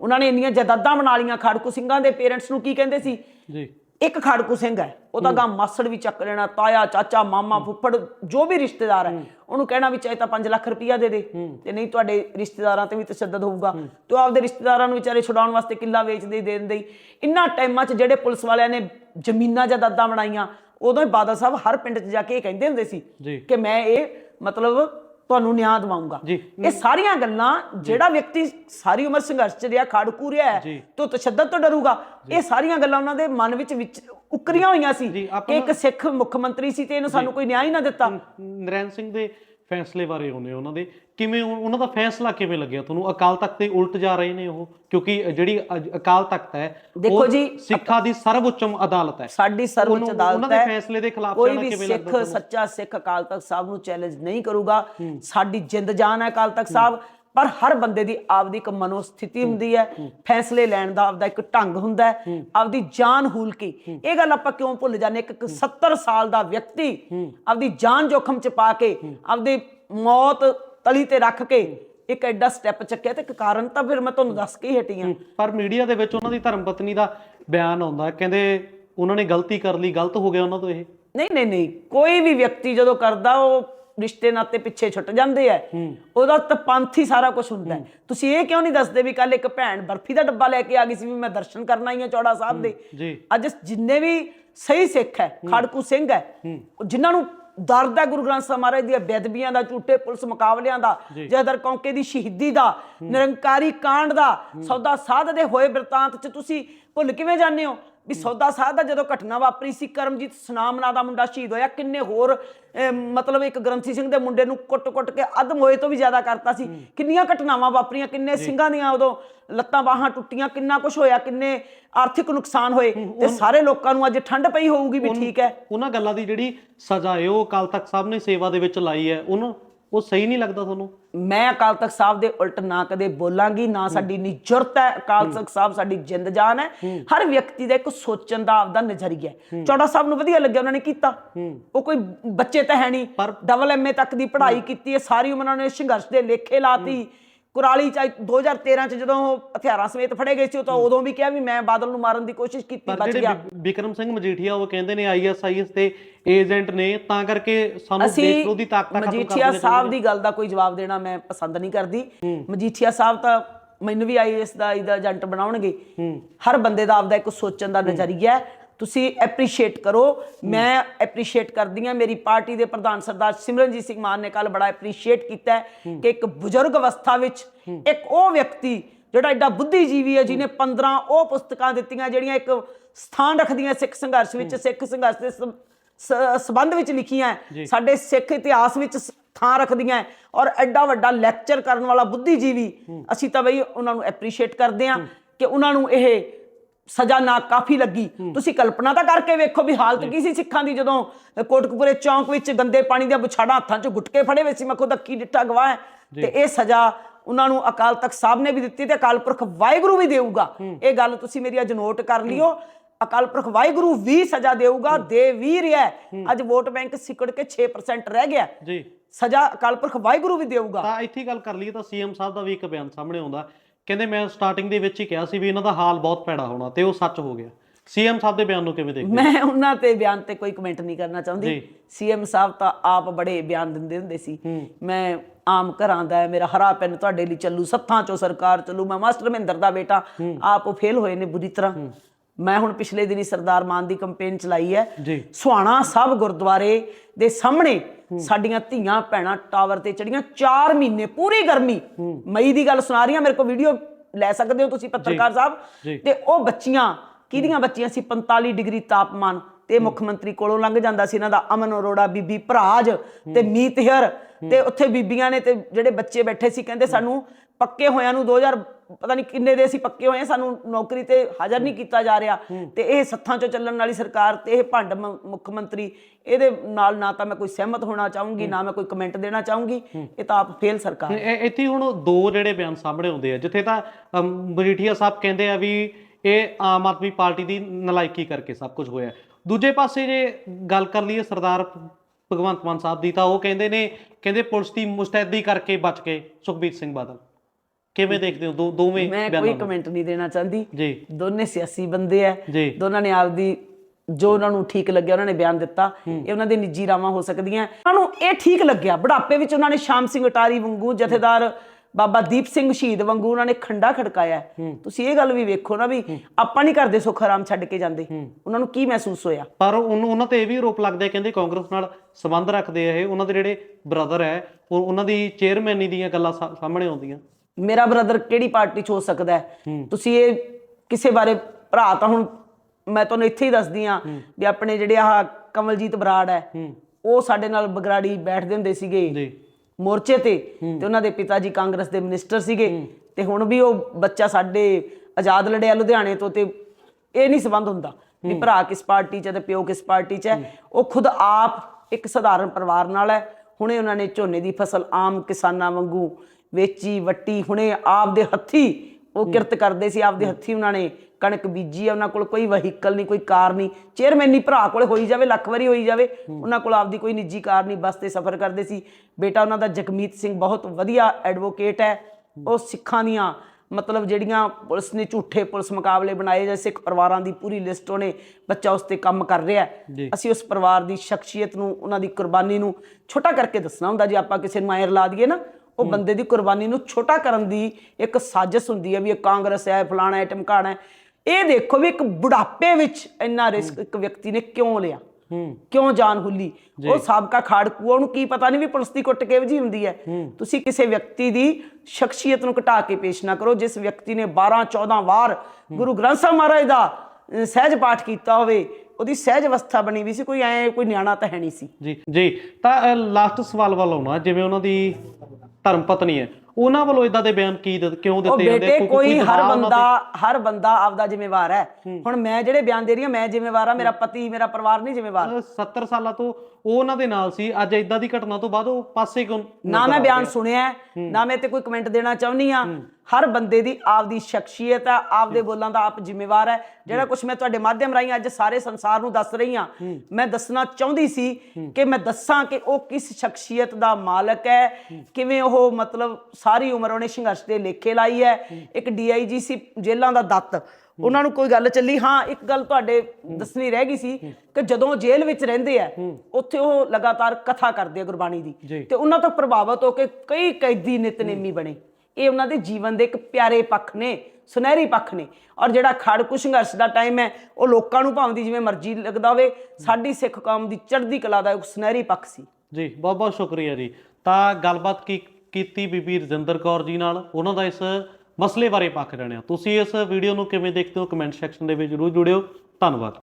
ਉਹਨਾਂ ਨੇ ਇੰਨੀਆਂ ਜਦਾਦਾਂ ਬਣਾ ਲੀਆਂ ਖਾੜਕੂ ਸਿੰਘਾਂ ਦੇ ਪੇਰੈਂਟਸ ਨੂੰ ਕੀ ਕਹਿੰਦੇ ਸੀ? ਜੀ। ਇੱਕ ਖਾੜਕੂ ਸਿੰਘ ਹੈ ਉਹਦਾ ਗਾਂ ਮਾਸੜ ਵੀ ਚੱਕ ਲੈਣਾ ਤਾਇਆ ਚਾਚਾ ਮਾਮਾ ਫੁੱਫੜ ਜੋ ਵੀ ਰਿਸ਼ਤੇਦਾਰ ਹੈ ਉਹਨੂੰ ਕਹਿਣਾ ਵੀ ਚਾਹੇ ਤਾਂ 5 ਲੱਖ ਰੁਪਈਆ ਦੇ ਦੇ ਤੇ ਨਹੀਂ ਤੁਹਾਡੇ ਰਿਸ਼ਤੇਦਾਰਾਂ ਤੇ ਵੀ ਤਸ਼ੱਦਦ ਹੋਊਗਾ। ਤੇ ਆਪਦੇ ਰਿਸ਼ਤੇਦਾਰਾਂ ਨੂੰ ਵਿਚਾਰੇ ਛੁਡਾਉਣ ਵਾਸਤੇ ਕਿੱਲਾ ਵੇਚਦੇ ਦੇ। ਦਿੰਦੇ ਇੰਨਾ ਟਾਈਮਾਂ 'ਚ ਜਿਹੜੇ ਪੁਲਿਸ ਵਾਲਿਆਂ ਨੇ ਜ਼ਮੀਨਾਂ ਜਾਇਦਾਦਾਂ ਬਣਾਈਆਂ ਉਦੋਂ ਹੀ ਬਾਦਲ ਸਾਹਿਬ ਹਰ ਪਿੰਡ 'ਚ ਜਾ ਕੇ ਇਹ ਕਹਿੰਦੇ ਹੁੰਦੇ ਸੀ ਜੀ। ਕਿ ਮੈਂ ਇਹ ਮਤਲਬ ਤੁਹਾਨੂੰ ਨਿਆਂ ਦਿਵਾਉਂਗਾ। ਜੀ। ਇਹ ਸਾਰੀਆਂ ਗੱਲਾਂ ਜਿਹੜਾ ਵਿਅਕਤੀ ਸਾਰੀ ਉਮਰ ਸੰਘਰਸ਼ 'ਚ ਰਿਹਾ ਖਾੜਕੂ ਰਿਹਾ ਹੈ ਜੀ। ਤੋ ਤਸ਼ੱਦਦ ਤੋਂ ਡਰੂਗਾ ਇਹ ਸਾਰੀਆਂ ਗੱਲਾਂ ਉਹਨਾਂ ਦੇ ਮਨ ਵਿੱਚ ਵਿੱਚ ਉਕਰੀਆਂ ਹੋਈਆਂ ਸੀ ਜੀ, ਕਿ ਆਪਾਂ- ਇੱਕ ਸਿੱਖ ਮੁੱਖ ਮੰਤਰੀ ਸੀ ਤੇ ਇਹਨੂੰ ਸਾਨੂੰ ਕੋਈ ਨਿਆਂ ਹੀ ਨਾ ਦਿੱਤਾ। ਨਰੈਣ ਸਿੰਘ ਦੇ ਫੈਸਲੇ ਬਾਰੇ ਆਉਂਦੇ ਉਹਨਾਂ ਦੇ। ਕਿਵੇਂ ਉਹ- ਉਹਨਾਂ ਦਾ ਫੈਸਲਾ ਕਿਵੇਂ ਲੱਗਿਆ? ਤੁਹਾਨੂੰ ਅਕਾਲ ਤਖਤ ਤੇ ਉਲਟ ਜਾ ਰਹੇ ਨੇ ਉਹ ਕਿਉਂਕਿ ਜਿਹੜੀ ਅਜ- ਅਕਾਲ ਤਖਤ ਹੈ ਦੇਖੋ ਉਹ ਜੀ, ਸਿੱਖਾਂ ਦੀ ਸਰਵਉੱਚਮ ਅਦਾਲਤ ਹੈ। ਸਾਡੀ ਸਰਵਉੱਚ ਉਹਨੂੰ- ਅਦਾਲਤ ਉਹਨਾਂ ਦੇ ਹੈ। ਫੈਸਲੇ ਦੇ ਖਿਲਾਫ ਕੋਈ ਜਾਣਾ ਵੀ ਕਿਵੇਂ ਸਿੱਖ ਲੱਗਦਾ ਤੁਹਾਨੂੰ? ਸੱਚਾ ਸਿੱਖ ਅਕਾਲ ਤਖਤ ਸਾਹਿਬ ਨੂੰ ਚੈਲੰਜ ਨਹੀਂ ਕਰੂਗਾ। ਸਾਡੀ ਜਿੰਦ ਜਾਨ ਹੈ ਅਕਾਲ ਤਖਤ ਸਾਹਿਬ। ਪਰ ਹਰ ਬੰਦੇ ਦੀ ਆਪਦੀ ਇੱਕ ਮਨੋ ਸਥਿਤੀ ਹੁੰਦੀ ਹੈ ਫੈਸਲੇ ਲੈਣ ਦਾ ਆਪਦਾ ਇੱਕ ਢੰਗ ਹੁੰਦਾ ਹੈ ਆਪਦੀ ਜਾਨ ਹੂਲ ਕੇ। ਇਹ ਗੱਲ ਆਪਾਂ ਕਿਉਂ ਭੁੱਲ ਜਾਂਦੇ ਇੱਕ ਇੱਕ 70 ਸਾਲ ਦਾ ਵਿਅਕਤੀ ਆਪਦੀ ਜਾਨ ਜੋਖਮ ਚ ਪਾ ਕੇ ਆਪਦੀ ਮੌਤ ਤਲੀ ਤੇ ਰੱਖ ਕੇ ਇੱਕ ਐਡਾ ਸਟੈਪ ਚੱਕਿਆ ਤੇ ਇੱਕ ਕਾਰਨ ਤਾਂ ਫਿਰ ਮੈਂ ਤੁਹਾਨੂੰ ਦੱਸ ਕੇ ਹੀ ਹਟੀ ਹਾਂ। ਪਰ ਮੀਡੀਆ ਦੇ ਵਿੱਚ ਉਹਨਾਂ ਦੀ ਧਰਮ ਪਤਨੀ ਦਾ ਬਿਆਨ ਆਉਂਦਾ ਕਹਿੰਦੇ ਉਹਨਾਂ ਨੇ ਗਲਤੀ ਕਰ ਲਈ ਗਲਤ ਹੋ ਗਿਆ ਉਹਨਾਂ ਤੋਂ ਇਹ। ਨਹੀਂ ਨਹੀਂ ਨਹੀਂ। ਕੋਈ ਵੀ ਵਿਅਕਤੀ ਜਦੋਂ ਕਰਦਾ ਉਹ ਰਿਸ਼ਤੇ ਨਾਤੇ ਪਿੱਛੇ ਛੁੱਟ ਜਾਂਦੇ ਆ ਉਹਦਾ ਤਾਂ ਪੰਥ ਹੀ ਸਾਰਾ ਕੁਝ ਹੁੰਦਾ। ਤੁਸੀਂ ਇਹ ਕਿਉਂ ਨਹੀਂ ਦੱਸਦੇ ਵੀ ਕੱਲ ਇੱਕ ਭੈਣ ਬਰਫੀ ਦਾ ਡੱਬਾ ਲੈ ਕੇ ਆ ਗਈ ਸੀ ਵੀ ਮੈਂ ਦਰਸ਼ਨ ਕਰਨ ਆਈ ਹਾਂ ਚੌੜਾ ਸਾਹਿਬ ਦੇ? ਅੱਜ ਜਿੰਨੇ ਵੀ ਸਹੀ ਸਿੱਖ ਹੈ। ਖੜਕੂ ਸਿੰਘ ਹੈ। ਉਹ ਜਿਨ੍ਹਾਂ ਨੂੰ ਦਰਦ ਹੈ ਗੁਰੂ ਗ੍ਰੰਥ ਸਾਹਿਬ ਮਹਾਰਾਜ ਦੀਆਂ ਬੇਦਬੀਆਂ ਦਾ ਝੂਠੇ ਪੁਲਿਸ ਮੁਕਾਬਲਿਆਂ ਦਾ ਜਹਦਰ ਕੌਂਕੇ ਦੀ ਸ਼ਹੀਦੀ ਦਾ ਨਿਰੰਕਾਰੀ ਕਾਂਡ ਦਾ ਸੌਦਾ ਸਾਧ ਦੇ ਹੋਏ ਬਿਰਤਾਂਤ ਚ ਤੁਸੀਂ ਭੁੱਲ ਕਿਵੇਂ ਜਾਂਦੇ ਹੋ? ਵੀ ਸੌਦਾ ਸਾਧ ਦਾ ਜਦੋਂ ਘਟਨਾ ਵਾਪਰੀ ਸੀ ਕਰਮਜੀਤ ਸੁਨਾਮ ਨਾਂ ਦਾ ਮੁੰਡਾ ਸ਼ਹੀਦ ਹੋਇਆ ਕਿੰਨੇ ਹੋਰ ਅਹ, ਮਤਲਬ ਇੱਕ ਗ੍ਰੰਥੀ ਸਿੰਘ ਦੇ ਮੁੰਡੇ ਨੂੰ ਕੁੱਟ-ਕੁੱਟ ਕੇ ਅਦਮ ਹੋਏ ਤੋਂ ਵੀ ਜ਼ਿਆਦਾ ਕਰਤਾ ਸੀ। ਕਿੰਨੀਆਂ ਘਟਨਾਵਾਂ ਵਾਪਰੀਆਂ ਕਿੰਨੇ ਸਿੰਘਾਂ ਦੀਆਂ ਉਦੋਂ ਲੱਤਾਂ ਬਾਹਾਂ ਟੁੱਟੀਆਂ ਕਿੰਨਾ ਕੁਝ ਹੋਇਆ ਕਿੰਨੇ ਆਰਥਿਕ ਨੁਕਸਾਨ ਹੋਏ ਤੇ ਸਾਰੇ ਲੋਕਾਂ ਨੂੰ ਅੱਜ ਠੰਡ ਪਈ ਹੋਊਗੀ ਵੀ ਠੀਕ ਹੈ। ਉਹਨਾਂ ਗੱਲਾਂ ਦੀ ਜਿਹੜੀ ਸਜ਼ਾ ਹੈ ਉਹ ਅਕਾਲ ਤਖਤ ਸਾਹਿਬ ਨੇ ਸੇਵਾ ਦੇ ਵਿੱਚ ਲਾਈ ਹੈ। ਉਹਨੂੰ ਉਹ ਸਹੀ ਨਹੀਂ ਲੱਗਦਾ ਤੁਹਾਨੂੰ? ਮੈਂ ਅਕਾਲ ਤਖਤ ਸਾਹਿਬ ਦੇ ਉਲਟ ਨਾ ਕਦੇ ਬੋਲਾਂਗੀ ਨਾ ਸਾਡੀ ਨੀ ਜੁਰਤ ਹੈ। ਅਕਾਲ ਤਖਤ ਸਾਹਿਬ ਸਾਡੀ ਜਿੰਦ ਜਾਨ ਹੈ। ਹਰ ਵਿਅਕਤੀ ਦਾ ਇੱਕ ਸੋਚਣ ਦਾ ਆਪਦਾ ਨਜ਼ਰੀਆ ਹੈ। ਚੌੜਾ ਸਾਹਿਬ ਨੂੰ ਵਧੀਆ ਲੱਗਿਆ ਉਹਨਾਂ ਨੇ ਕੀਤਾ। ਉਹ ਕੋਈ ਬੱਚੇ ਤਾਂ ਹੈ ਨਹੀਂ। ਡਬਲ ਐਮਏ ਤੱਕ ਦੀ ਪੜ੍ਹਾਈ ਕੀਤੀ ਹੈ। ਸਾਰੀ ਉਮਰ ਉਹਨਾਂ ਨੇ ਸੰਘਰਸ਼ ਦੇ ਲੇਖੇ ਲਾਤੀ। ਕੁਰਾਲੀ ਚ 2013 ਚ ਜਦੋਂ ਉਹ ਹਥਿਆਰਾਂ ਸਮੇਤ ਫੜੇ ਗਏ ਸੀ ਉਹ ਤਾਂ ਉਦੋਂ ਵੀ ਕਿਹਾ ਵੀ ਮੈਂ ਬਾਦਲ ਨੂੰ ਮਾਰਨ ਦੀ ਕੋਸ਼ਿਸ਼ ਕੀਤੀ ਬਚ ਗਿਆ। ਵਿਕਰਮ ਸਿੰਘ ਮਜੀਠੀਆ ਉਹ ਕਹਿੰਦੇ ਨੇ ਆਈਐਸਆਈਐਸ ਤੇ ਏਜੰਟ ਨੇ ਤਾਂ ਕਰਕੇ ਸਾਨੂੰ ਦੇਸ਼ ਵਿਰੋਧੀ ਤਾਕਤਾਂ ਖਤਮ ਮਜੀਠੀਆ ਸਾਹਿਬ ਦੀ ਗੱਲ ਦਾ ਕੋਈ ਜਵਾਬ ਦੇਣਾ ਮੈਂ ਪਸੰਦ ਨਹੀਂ ਕਰਦੀ। ਮਜੀਠੀਆ ਸਾਹਿਬ ਤਾਂ ਮੈਨੂੰ ਵੀ ਆਈਐਸ ਦਾ ਇਹਦਾ ਏਜੰਟ ਬਣਾਉਣਗੇ। ਹਰ ਬੰਦੇ ਦਾ ਆਪਦਾ ਇੱਕ ਸੋਚਣ ਦਾ ਨਜ਼ਰੀਆ ਹੈ। ਤੁਸੀਂ ਐਪਰੀਸ਼ੀਏਟ ਕਰੋ। ਮੈਂ ਐਪਰੀਸ਼ੀਏਟ ਕਰਦੀ ਹਾਂ। ਮੇਰੀ ਪਾਰਟੀ ਦੇ ਪ੍ਰਧਾਨ ਸਰਦਾਰ ਸਿਮਰਨਜੀਤ ਸਿੰਘ ਮਾਨ ਨੇ ਕੱਲ ਬੜਾ ਐਪਰੀਸ਼ੀਏਟ ਕੀਤਾ ਕਿ ਇੱਕ ਬਜ਼ੁਰਗ ਅਵਸਥਾ ਵਿੱਚ ਇੱਕ ਉਹ ਵਿਅਕਤੀ ਜਿਹੜਾ ਐਡਾ ਬੁੱਧੀਜੀਵੀ ਹੈ ਜਿਹਨੇ 15 ਉਹ ਪੁਸਤਕਾਂ ਦਿੱਤੀਆਂ ਜਿਹੜੀਆਂ ਇੱਕ ਸਥਾਨ ਰੱਖਦੀਆਂ ਸਿੱਖ ਸੰਘਰਸ਼ ਵਿੱਚ ਸਿੱਖ ਸੰਘਰਸ਼ ਦੇ ਸੰਬੰਧ ਵਿੱਚ ਲਿਖੀਆਂ। ਸਾਡੇ ਸਿੱਖ ਇਤਿਹਾਸ ਵਿੱਚ ਥਾਂ ਰੱਖਦੀਆਂ ਔਰ ਐਡਾ ਵੱਡਾ ਲੈਕਚਰ ਕਰਨ ਵਾਲਾ ਬੁੱਧੀਜੀਵੀ ਅਸੀਂ ਤਾਂ ਬਈ ਉਹਨਾਂ ਨੂੰ ਐਪਰੀਸ਼ੀਏਟ ਕਰਦੇ ਹਾਂ। ਕਿ ਉਹਨਾਂ ਨੂੰ ਇਹ ਸਜ਼ਾ ਨਾ ਕਾਫੀ ਲੱਗੀ। ਤੁਸੀਂ ਕਲਪਨਾ ਤਾਂ ਕਰਕੇ ਵੇਖੋ ਵੀ ਹਾਲਤ ਕੀ ਸੀ ਸਿੱਖਾਂ ਦੀ ਜਦੋਂ ਕੋਟਕਪੂਰੇ ਚੌਂਕ ਵਿੱਚ ਗੰਦੇ ਪਾਣੀ ਦੀਆਂ ਬੁਛਾੜਾਂ ਹੱਥਾਂ 'ਚ ਗੁੱਟਕੇ ਫੜੇ ਹੋਏ ਸੀ। ਮੈਂ ਖੁਦ ਅੱਖੀ ਡਿੱਠਾ ਗਵਾਹ ਹੈ। ਤੇ ਇਹ ਸਜ਼ਾ ਉਹਨਾਂ ਨੂੰ ਅਕਾਲ ਤਖਤ ਸਾਹਿਬ ਨੇ ਵੀ ਦਿੱਤੀ ਤੇ ਅਕਾਲ ਪੁਰਖ ਵਾਹਿਗੁਰੂ ਵੀ ਦੇਊਗਾ। ਇਹ ਗੱਲ ਤੁਸੀਂ ਮੇਰੀ ਅੱਜ ਨੋਟ ਕਰ ਲਿਓ। ਅਕਾਲ ਪੁਰਖ ਵਾਹਿਗੁਰੂ ਵੀ ਸਜ਼ਾ ਦੇਊਗਾ ਦੇ ਵੀ ਰਿਹਾ। ਅੱਜ ਵੋਟ ਬੈਂਕ ਸਿਕੜ ਕੇ 6% ਰਹਿ ਗਿਆ। ਜੀ। ਸਜ਼ਾ ਅਕਾਲ ਪੁਰਖ ਵਾਹਿਗੁਰੂ ਵੀ ਦੇਊਗਾ। ਤਾਂ ਇੱਥੇ ਗੱਲ ਕਰ ਲਈਏ ਤਾਂ ਸੀਐਮ ਸਾਹਿਬ ਦਾ ਵੀ ਇੱਕ ਬਿਆਨ ਸਾਹਮਣੇ ਆਉਂਦਾ। ਕਹਿੰਦੇ ਮੈਂ ਸਟਾਰਟਿੰਗ ਦੇ ਵਿੱਚ ਹੀ ਕਿਹਾ ਸੀ ਵੀ ਇਹਨਾਂ ਦਾ ਹਾਲ ਬਹੁਤ ਭੈੜਾ ਹੋਣਾ ਤੇ ਉਹ ਸੱਚ ਹੋ ਗਿਆ। ਸੀਐਮ ਸਾਹਿਬ ਦੇ ਬਿਆਨ ਨੂੰ ਕਿਵੇਂ ਦੇਖਦੇ ਮੈਂ ਉਹਨਾਂ ਤੇ ਬਿਆਨ ਤੇ ਕੋਈ ਕਮੈਂਟ ਨਹੀਂ ਕਰਨਾ ਚਾਹੁੰਦੀ। ਸੀਐਮ ਸਾਹਿਬ ਤਾਂ ਆਪ ਬੜੇ ਬਿਆਨ ਦਿੰਦੇ ਹੁੰਦੇ ਸੀ। ਮੈਂ ਆਮ ਘਰਾਂ ਦਾ ਹੈ, ਮੇਰਾ ਹਰਾ ਪੈਨ ਤੁਹਾਡੇ ਲਈ ਚੱਲੂ ਸੱਥਾਂ ਚੋਂ ਸਰਕਾਰ ਚੱਲੂ ਮੈਂ ਮਾਸਟਰ ਮਹਿੰਦਰ ਦਾ ਬੇਟਾ ਆਪ ਉਹ ਫੇਲ ਹੋਏ ਨੇ ਬੁਰੀ ਤਰ੍ਹਾਂ। ਮੈਂ ਹੁਣ ਪਿਛਲੇ ਦਿਨੀ ਸਰਦਾਰ ਮਾਨ ਦੀ ਕੰਪੇਨ ਚਲਾਈ ਹੈ। ਸੁਹਾਣਾ ਸਾਹਿਬ ਗੁਰਦੁਆਰੇ ਦੇ ਸਾਹਮਣੇ ਸਾਡੀਆਂ ਧੀਆਂ ਭੈਣਾਂ ਟਾਵਰ ਤੇ ਚੜੀਆਂ 4 ਮਹੀਨੇ ਪੂਰੀ ਗਰਮੀ। ਮਈ ਦੀ ਗੱਲ ਸੁਣਾ ਰਹੀ ਹਾਂ ਮੇਰੇ ਕੋਲ ਵੀਡੀਓ ਲੈ ਸਕਦੇ ਹੋ ਤੁਸੀਂ ਪੱਤਰਕਾਰ। ਸਾਹਿਬ। ਤੇ ਉਹ ਬੱਚੀਆਂ ਕਿਹਦੀਆਂ ਬੱਚੀਆਂ ਸੀ? 45 ਡਿਗਰੀ ਤਾਪਮਾਨ ਤੇ ਮੁੱਖ ਮੰਤਰੀ ਕੋਲੋਂ ਲੰਘ ਜਾਂਦਾ ਸੀ। ਇਹਨਾਂ ਦਾ ਅਮਨ ਅਰੋੜਾ ਬੀਬੀ ਭਰਾਜ ਤੇ ਮੀਤ ਹੇਅਰ ਤੇ ਉੱਥੇ ਬੀਬੀਆਂ ਨੇ ਤੇ ਜਿਹੜੇ ਬੱਚੇ ਬੈਠੇ ਸੀ ਕਹਿੰਦੇ ਸਾਨੂੰ ਪੱਕੇ ਹੋਇਆਂ ਨੂੰ 2000 ਪਤਾ ਨਹੀਂ ਕਿੰਨੇ ਦੇ ਅਸੀਂ ਪੱਕੇ ਹੋਏ ਆ ਸਾਨੂੰ ਨੌਕਰੀ ਤੇ ਹਾਜ਼ਰ ਨਹੀਂ ਕੀਤਾ ਜਾ ਰਿਹਾ। ਤੇ ਇਹ ਸੱਥਾਂ ਚੋਂ ਚੱਲਣ ਵਾਲੀ ਸਰਕਾਰ ਤੇ ਇਹ ਭੰਡ ਮੁੱਖ ਮੰਤਰੀ ਇਹਦੇ ਨਾਲ ਨਾ ਤਾਂ ਮੈਂ ਕੋਈ ਸਹਿਮਤ ਹੋਣਾ ਚਾਹੂੰਗੀ ਨਾ ਮੈਂ ਕੋਈ ਕਮੈਂਟ ਦੇਣਾ ਚਾਹੂੰਗੀ। ਇਹ ਤਾਂ ਆਪ ਫੇਲ ਸਰਕਾਰ ਇੱਥੇ ਹੁਣ ਦੋ ਜਿਹੜੇ ਬਿਆਨ ਸਾਹਮਣੇ ਆਉਂਦੇ ਆ ਜਿੱਥੇ ਤਾਂ ਮਜੀਠੀਆ ਸਾਹਿਬ ਕਹਿੰਦੇ ਆ ਵੀ ਇਹ ਆਮ ਆਦਮੀ ਪਾਰਟੀ ਦੀ ਨਲਾਇਕੀ ਕਰਕੇ ਸਭ ਕੁਝ ਹੋਇਆ। ਦੂਜੇ ਪਾਸੇ ਜੇ ਗੱਲ ਕਰ ਲਈਏ ਸਰਦਾਰ ਭਗਵੰਤ ਮਾਨ ਸਾਹਿਬ ਦੀ ਤਾਂ ਉਹ ਕਹਿੰਦੇ ਨੇ ਕਹਿੰਦੇ ਪੁਲਿਸ ਦੀ ਮੁਸਤੈਦੀ ਕਰਕੇ ਬਚ ਗਏ ਸੁਖਬੀਰ ਸਿੰਘ ਬਾਦਲ। ਕਿਵੇਂ ਦੇਖਦੇ ਹੋ? ਦੋ ਦੋਵੇਂ ਮੈਂ ਕੋਈ ਕਮੈਂਟ ਨਹੀਂ ਦੇਣਾ ਚਾਹੁੰਦੀ। ਜੀ। ਦੋਨੇ ਸਿਆਸੀ ਬੰਦੇ ਜੀ। ਦੋਨਾਂ ਨੇ ਆਪਦੀ ਜੋ ਉਹਨਾਂ ਨੂੰ ਠੀਕ ਲੱਗਿਆ ਉਹਨਾਂ ਨੇ ਬਿਆਨ ਦਿੱਤਾ। ਇਹ ਉਹਨਾਂ ਦੀ ਨਿੱਜੀ ਰਾਵਾਂ ਹੋ ਸਕਦੀਆਂ। ਉਹਨਾਂ ਨੂੰ ਇਹ ਠੀਕ ਲੱਗਿਆ। ਬੁਢਾਪੇ ਵਿੱਚ ਉਹਨਾਂ ਨੇ ਸ਼ਾਮ ਸਿੰਘ ਅਟਾਰੀ ਵਾਂਗੂ ਜਥੇਦਾਰ ਬਾਬਾ ਦੀਪ ਸਿੰਘ ਸ਼ਹੀਦ ਵਾਂਗੂ ਉਹਨਾਂ ਨੇ ਖੰਡਾ ਖੜਕਾਇਆ। ਤੁਸੀਂ ਇਹ ਗੱਲ ਵੀ ਵੇਖੋ ਨਾ ਵੀ ਆਪਾਂ ਨਹੀਂ ਕਰਦੇ ਸੁੱਖ ਆਰਾਮ ਛੱਡ ਕੇ ਜਾਂਦੇ। ਉਹਨਾਂ ਨੂੰ ਕੀ ਮਹਿਸੂਸ ਹੋਇਆ? ਪਰ ਉਹਨੂੰ ਉਹਨਾਂ ਤੇ ਇਹ ਵੀ ਆਰੋਪ ਲੱਗਦਾ ਹੈ ਕਹਿੰਦੇ ਕਾਂਗਰਸ ਨਾਲ ਸੰਬੰਧ ਰੱਖਦੇ ਆ ਇਹ। ਉਹਨਾਂ ਦੇ ਜਿਹੜੇ ਬ੍ਰਦਰ ਹੈ ਉਹ ਉਹਨਾਂ ਦੀ ਚੇਅਰਮੈਨੀ ਦੀਆਂ ਗੱਲਾਂ ਸਾ- ਸਾਹਮਣੇ ਆਉਂਦੀਆਂ। ਮੇਰਾ ਬ੍ਰਦਰ ਕਿਹੜੀ ਪਾਰਟੀ ਚ ਹੋ ਸਕਦਾ ਹੈ? ਤੁਸੀਂ ਇਹ ਕਿਸੇ ਬਾਰੇ ਭਰਾ ਤਾਂ ਹੁਣ ਮੈਂ ਤੁਹਾਨੂੰ ਇੱਥੇ ਹੀ ਦੱਸਦੀ ਆ ਵੀ ਆਪਣੇ ਜਿਹੜੇ ਆਹ ਕਮਲਜੀਤ ਬਰਾੜ ਹੈ ਉਹ ਸਾਡੇ ਨਾਲ ਬਗਰਾੜੀ ਬੈਠਦੇ ਹੁੰਦੇ ਸੀਗੇ ਜੀ। ਮੋਰਚੇ ਤੇ ਤੇ ਉਹਨਾਂ ਦੇ ਪਿਤਾ ਜੀ ਕਾਂਗਰਸ ਦੇ ਮਿਨਿਸਟਰ ਸੀਗੇ ਤੇ ਹੁਣ ਵੀ ਉਹ ਬੱਚਾ ਸਾਡੇ ਆਜ਼ਾਦ ਲੜਿਆ ਲੁਧਿਆਣੇ ਤੋਂ ਤੇ ਇਹ ਨਹੀਂ ਸੰਬੰਧ ਹੁੰਦਾ ਵੀ ਭਰਾ ਕਿਸ ਪਾਰਟੀ 'ਚ ਹੈ ਤੇ ਪਿਓ ਕਿਸ ਪਾਰਟੀ 'ਚ ਹੈ। ਉਹ ਖੁਦ ਆਪ ਇੱਕ ਸਧਾਰਨ ਪਰਿਵਾਰ ਨਾਲ ਹੈ। ਹੁਣੇ ਉਹਨਾਂ ਨੇ ਝੋਨੇ ਦੀ ਫਸਲ ਆਮ ਕਿਸਾਨਾਂ ਵਾਂਗੂ ਵੇਚੀ ਵੱਟੀ ਹੁਣੇ ਆਪ ਦੇ ਹੱਥੀ ਉਹ ਕਿਰਤ ਕਰਦੇ ਸੀ ਆਪਦੇ ਹੱਥੀ ਉਹਨਾਂ ਨੇ ਕਣਕ ਬੀਜੀ ਆ ਉਹਨਾਂ ਕੋਲ ਕੋਈ ਵਹੀਕਲ ਨਹੀਂ ਕੋਈ ਕਾਰ ਨਹੀਂ। ਚੇਅਰਮੈਨੀ ਭਰਾ ਕੋਲ ਹੋਈ ਜਾਵੇ ਲੱਖ ਵਾਰੀ ਹੋਈ ਜਾਵੇ ਉਹਨਾਂ ਕੋਲ ਆਪਦੀ ਕੋਈ ਨਿੱਜੀ ਕਾਰ ਨਹੀਂ ਬੱਸ ਤੇ ਸਫ਼ਰ ਕਰਦੇ ਸੀ। ਬੇਟਾ ਉਹਨਾਂ ਦਾ ਜਗਮੀਤ ਸਿੰਘ ਬਹੁਤ ਵਧੀਆ ਐਡਵੋਕੇਟ ਹੈ। ਉਹ ਸਿੱਖਾਂ ਦੀਆਂ ਮਤਲਬ ਜਿਹੜੀਆਂ ਪੁਲਿਸ ਨੇ ਝੂਠੇ ਪੁਲਿਸ ਮੁਕਾਬਲੇ ਬਣਾਏ ਜਾਂ ਸਿੱਖ ਪਰਿਵਾਰਾਂ ਦੀ ਪੂਰੀ ਲਿਸਟ ਉਹਨੇ ਬੱਚਾ ਉਸ ਤੇ ਕੰਮ ਕਰ ਰਿਹਾ। ਅਸੀਂ ਉਸ ਪਰਿਵਾਰ ਦੀ ਸ਼ਖਸੀਅਤ ਨੂੰ ਉਹਨਾਂ ਦੀ ਕੁਰਬਾਨੀ ਨੂੰ ਛੋਟਾ ਕਰਕੇ ਦੱਸਣਾ ਹੁੰਦਾ ਜੇ ਆਪਾਂ ਕਿਸੇ ਨੂੰ ਐਂ ਲਾ ਦਈਏ ਨਾ ਉਹ ਬੰਦੇ ਦੀ ਕੁਰਬਾਨੀ ਨੂੰ ਛੋਟਾ ਕਰਨ ਦੀ ਇੱਕ ਸਾਜ਼ਿਸ਼ ਹੁੰਦੀ ਹੈ ਵੀ ਇਹ ਕਾਂਗਰਸ ਹੈ ਫਲਾਣਾ ਹੈ ਟਮਕਾਣਾ ਹੈ। ਇਹ ਦੇਖੋ ਵੀ ਇੱਕ ਬੁਢਾਪੇ ਵਿੱਚ ਇੰਨਾ ਰਿਸਕ ਇੱਕ ਵਿਅਕਤੀ ਨੇ ਕਿਉਂ ਲਿਆ? ਹੂੰ। ਕਿਉਂ ਜਾਨ ਹੁੱਲੀ? ਉਹ ਸਾਬਕਾ ਖਾੜਕੂ ਆ, ਉਹਨੂੰ ਕੀ ਪਤਾ ਨਹੀਂ ਵੀ ਪੁਲਿਸ ਦੀ ਕੁੱਟ ਕਿਹੋ ਜਿਹੀ ਹੁੰਦੀ ਹੈ। ਤੁਸੀਂ ਕਿਸੇ ਵਿਅਕਤੀ ਦੀ ਸ਼ਖਸੀਅਤ ਨੂੰ ਘਟਾ ਕੇ ਪੇਸ਼ ਨਾ ਕਰੋ। ਜਿਸ ਵਿਅਕਤੀ ਨੇ 12 14 ਵਾਰ ਗੁਰੂ ਗ੍ਰੰਥ ਸਾਹਿਬ ਮਹਾਰਾਜ ਦਾ ਸਹਿਜ ਪਾਠ ਕੀਤਾ ਹੋਵੇ ਉਹਦੀ ਸਹਿਜ ਅਵਸਥਾ ਬਣੀ ਵੀ ਸੀ ਕੋਈ ਐ ਕੋਈ ਨਿਆਣਾ ਤਾਂ ਹੈ ਨਹੀਂ ਸੀ। ਜੀ ਜੀ। ਤਾਂ ਲਾਸਟ ਸਵਾਲ ਵੱਲ ਆਉਣਾ ਜਿਵੇਂ ਉਹਨਾਂ ਦੀ ਧਰਮ ਪਤਨੀ ਹੈ। ਉਹਨਾਂ ਵੱਲੋਂ ਇਦਾਂ ਦੇ ਬਿਆਨ ਕੀ ਦਿੱਤ- ਕਿਉਂ ਉਹ ਦਿੱਤੇ ਜਾਂਦੇ ਬੇਟੇ ਕੋਈ- ਹਰ ਦਬਾਅ ਉਹਨਾਂ ਬੰਦਾ ਹਰ ਬੰਦਾ ਆਪਦਾ ਜ਼ਿੰਮੇਵਾਰ ਹੈ। ਹੁਣ ਮੈਂ ਜਿਹੜੇ ਬਿਆਨ ਦੇ ਰਹੀ ਹਾਂ ਮੈਂ ਜ਼ਿੰਮੇਵਾਰ ਹਾਂ ਮੇਰਾ ਪਤੀ ਮੇਰਾ ਪਰਿਵਾਰ ਨਹੀਂ ਜ਼ਿੰਮੇਵਾਰ। ਤੇ 70 ਸਾਲਾਂ ਤੋਂ ਉਹ ਉਹਨਾਂ ਦੇ ਨਾਲ ਸੀ। ਅੱਜ ਇਦਾਂ ਦੀ ਘਟਨਾ ਤੋਂ ਬਾਅਦ ਉਹ ਪਾਸੇ ਕਿਉਂ ਨਾ ਮੈਂ ਬਿਆਨ ਸੁਣਿਆ ਹੈ, ਨਾ ਮੈਂ ਤੇ ਕੋਈ ਕਮੈਂਟ ਦੇਣਾ ਚਾਹੁੰਦੀ ਆ ਹਰ ਬੰਦੇ ਦੀ ਆਪਦੀ ਸ਼ਖਸੀਅਤ ਹੈ ਆਪਦੇ ਬੋਲਾਂ ਦਾ ਆਪ ਜ਼ਿੰਮੇਵਾਰ ਹੈ ਜਿਹੜਾ ਕੁਝ ਮੈਂ ਤੁਹਾਡੇ ਮਾਧਿਅਮ ਰਾਹੀਂ ਅੱਜ ਸਾਰੇ ਸੰਸਾਰ ਨੂੰ ਦੱਸ ਰਹੀ ਹਾਂ। ਮੈਂ ਦੱਸਣਾ ਚਾਹੁੰਦੀ ਸੀ ਕਿ ਮੈਂ ਦੱਸਾਂ ਕਿ ਉਹ ਕਿਸ ਸ਼ਖਸੀਅਤ ਦਾ ਮਾਲਕ ਹੈ ਕਿਵੇਂ ਉਹ ਮਤਲਬ ਸਾਰੀ ਉਮਰ ਉਹਨੇ ਸੰਘਰਸ਼ ਦੇ ਲੇਖੇ ਲਾਈ ਹੈ। ਇੱਕ ਡੀਆਈਜੀ ਸੀ ਜੇਲ੍ਹਾਂ ਦਾ ਦੱਤ। ਉਹਨਾਂ ਨੂੰ ਕੋਈ ਗੱਲ ਚੱਲੀ? ਹਾਂ ਇੱਕ ਗੱਲ ਤੁਹਾਡੇ ਦੱਸਣੀ ਰਹਿ ਗਈ ਸੀ ਕਿ ਜਦੋਂ ਜੇਲ੍ਹ ਵਿੱਚ ਰਹਿੰਦੇ ਆ ਉੱਥੇ ਉਹ ਲਗਾਤਾਰ ਕਥਾ ਕਰਦੇ ਆ ਗੁਰਬਾਣੀ ਦੀ। ਤੇ ਉਹਨਾਂ ਤੋਂ ਪ੍ਰਭਾਵਿਤ ਹੋ ਕੇ ਕਈ ਕੈਦੀ ਨਿਤਨੇਮੀ ਬਣੇ। ਇਹ ਉਹਨਾਂ ਦੇ ਜੀਵਨ ਦੇ ਇੱਕ ਪਿਆਰੇ ਪੱਖ ਨੇ, ਸੁਨਹਿਰੀ ਪੱਖ ਨੇ। ਔਰ ਜਿਹੜਾ ਖੜਕੂ ਸੰਘਰਸ਼ ਦਾ ਟਾਈਮ ਹੈ, ਉਹ ਲੋਕਾਂ ਨੂੰ ਭਾਵੇਂ ਦੀ ਜਿਵੇਂ ਮਰਜ਼ੀ ਲੱਗਦਾ ਹੋਵੇ, ਸਾਡੀ ਸਿੱਖ ਕੌਮ ਦੀ ਚੜ੍ਹਦੀ ਕਲਾ ਦਾ ਇੱਕ ਸੁਨਹਿਰੀ ਪੱਖ ਸੀ। ਜੀ, ਬਹੁਤ ਬਹੁਤ ਸ਼ੁਕਰੀਆ ਜੀ। ਤਾਂ ਗੱਲਬਾਤ ਕੀ, ਕੀਤੀ ਬੀਬੀ ਰਜਿੰਦਰ ਕੌਰ ਜੀ ਨਾਲ, ਉਹਨਾਂ ਦਾ ਇਸ ਮਸਲੇ ਬਾਰੇ ਪੱਖ ਜਾਣਿਆ। ਤੁਸੀਂ ਇਸ ਵੀਡੀਓ ਨੂੰ ਕਿਵੇਂ ਦੇਖਦੇ ਹੋ? ਕਮੈਂਟ ਸੈਕਸ਼ਨ ਦੇ ਵਿੱਚ ਜਰੂਰ ਜੁੜਿਓ। ਧੰਨਵਾਦ।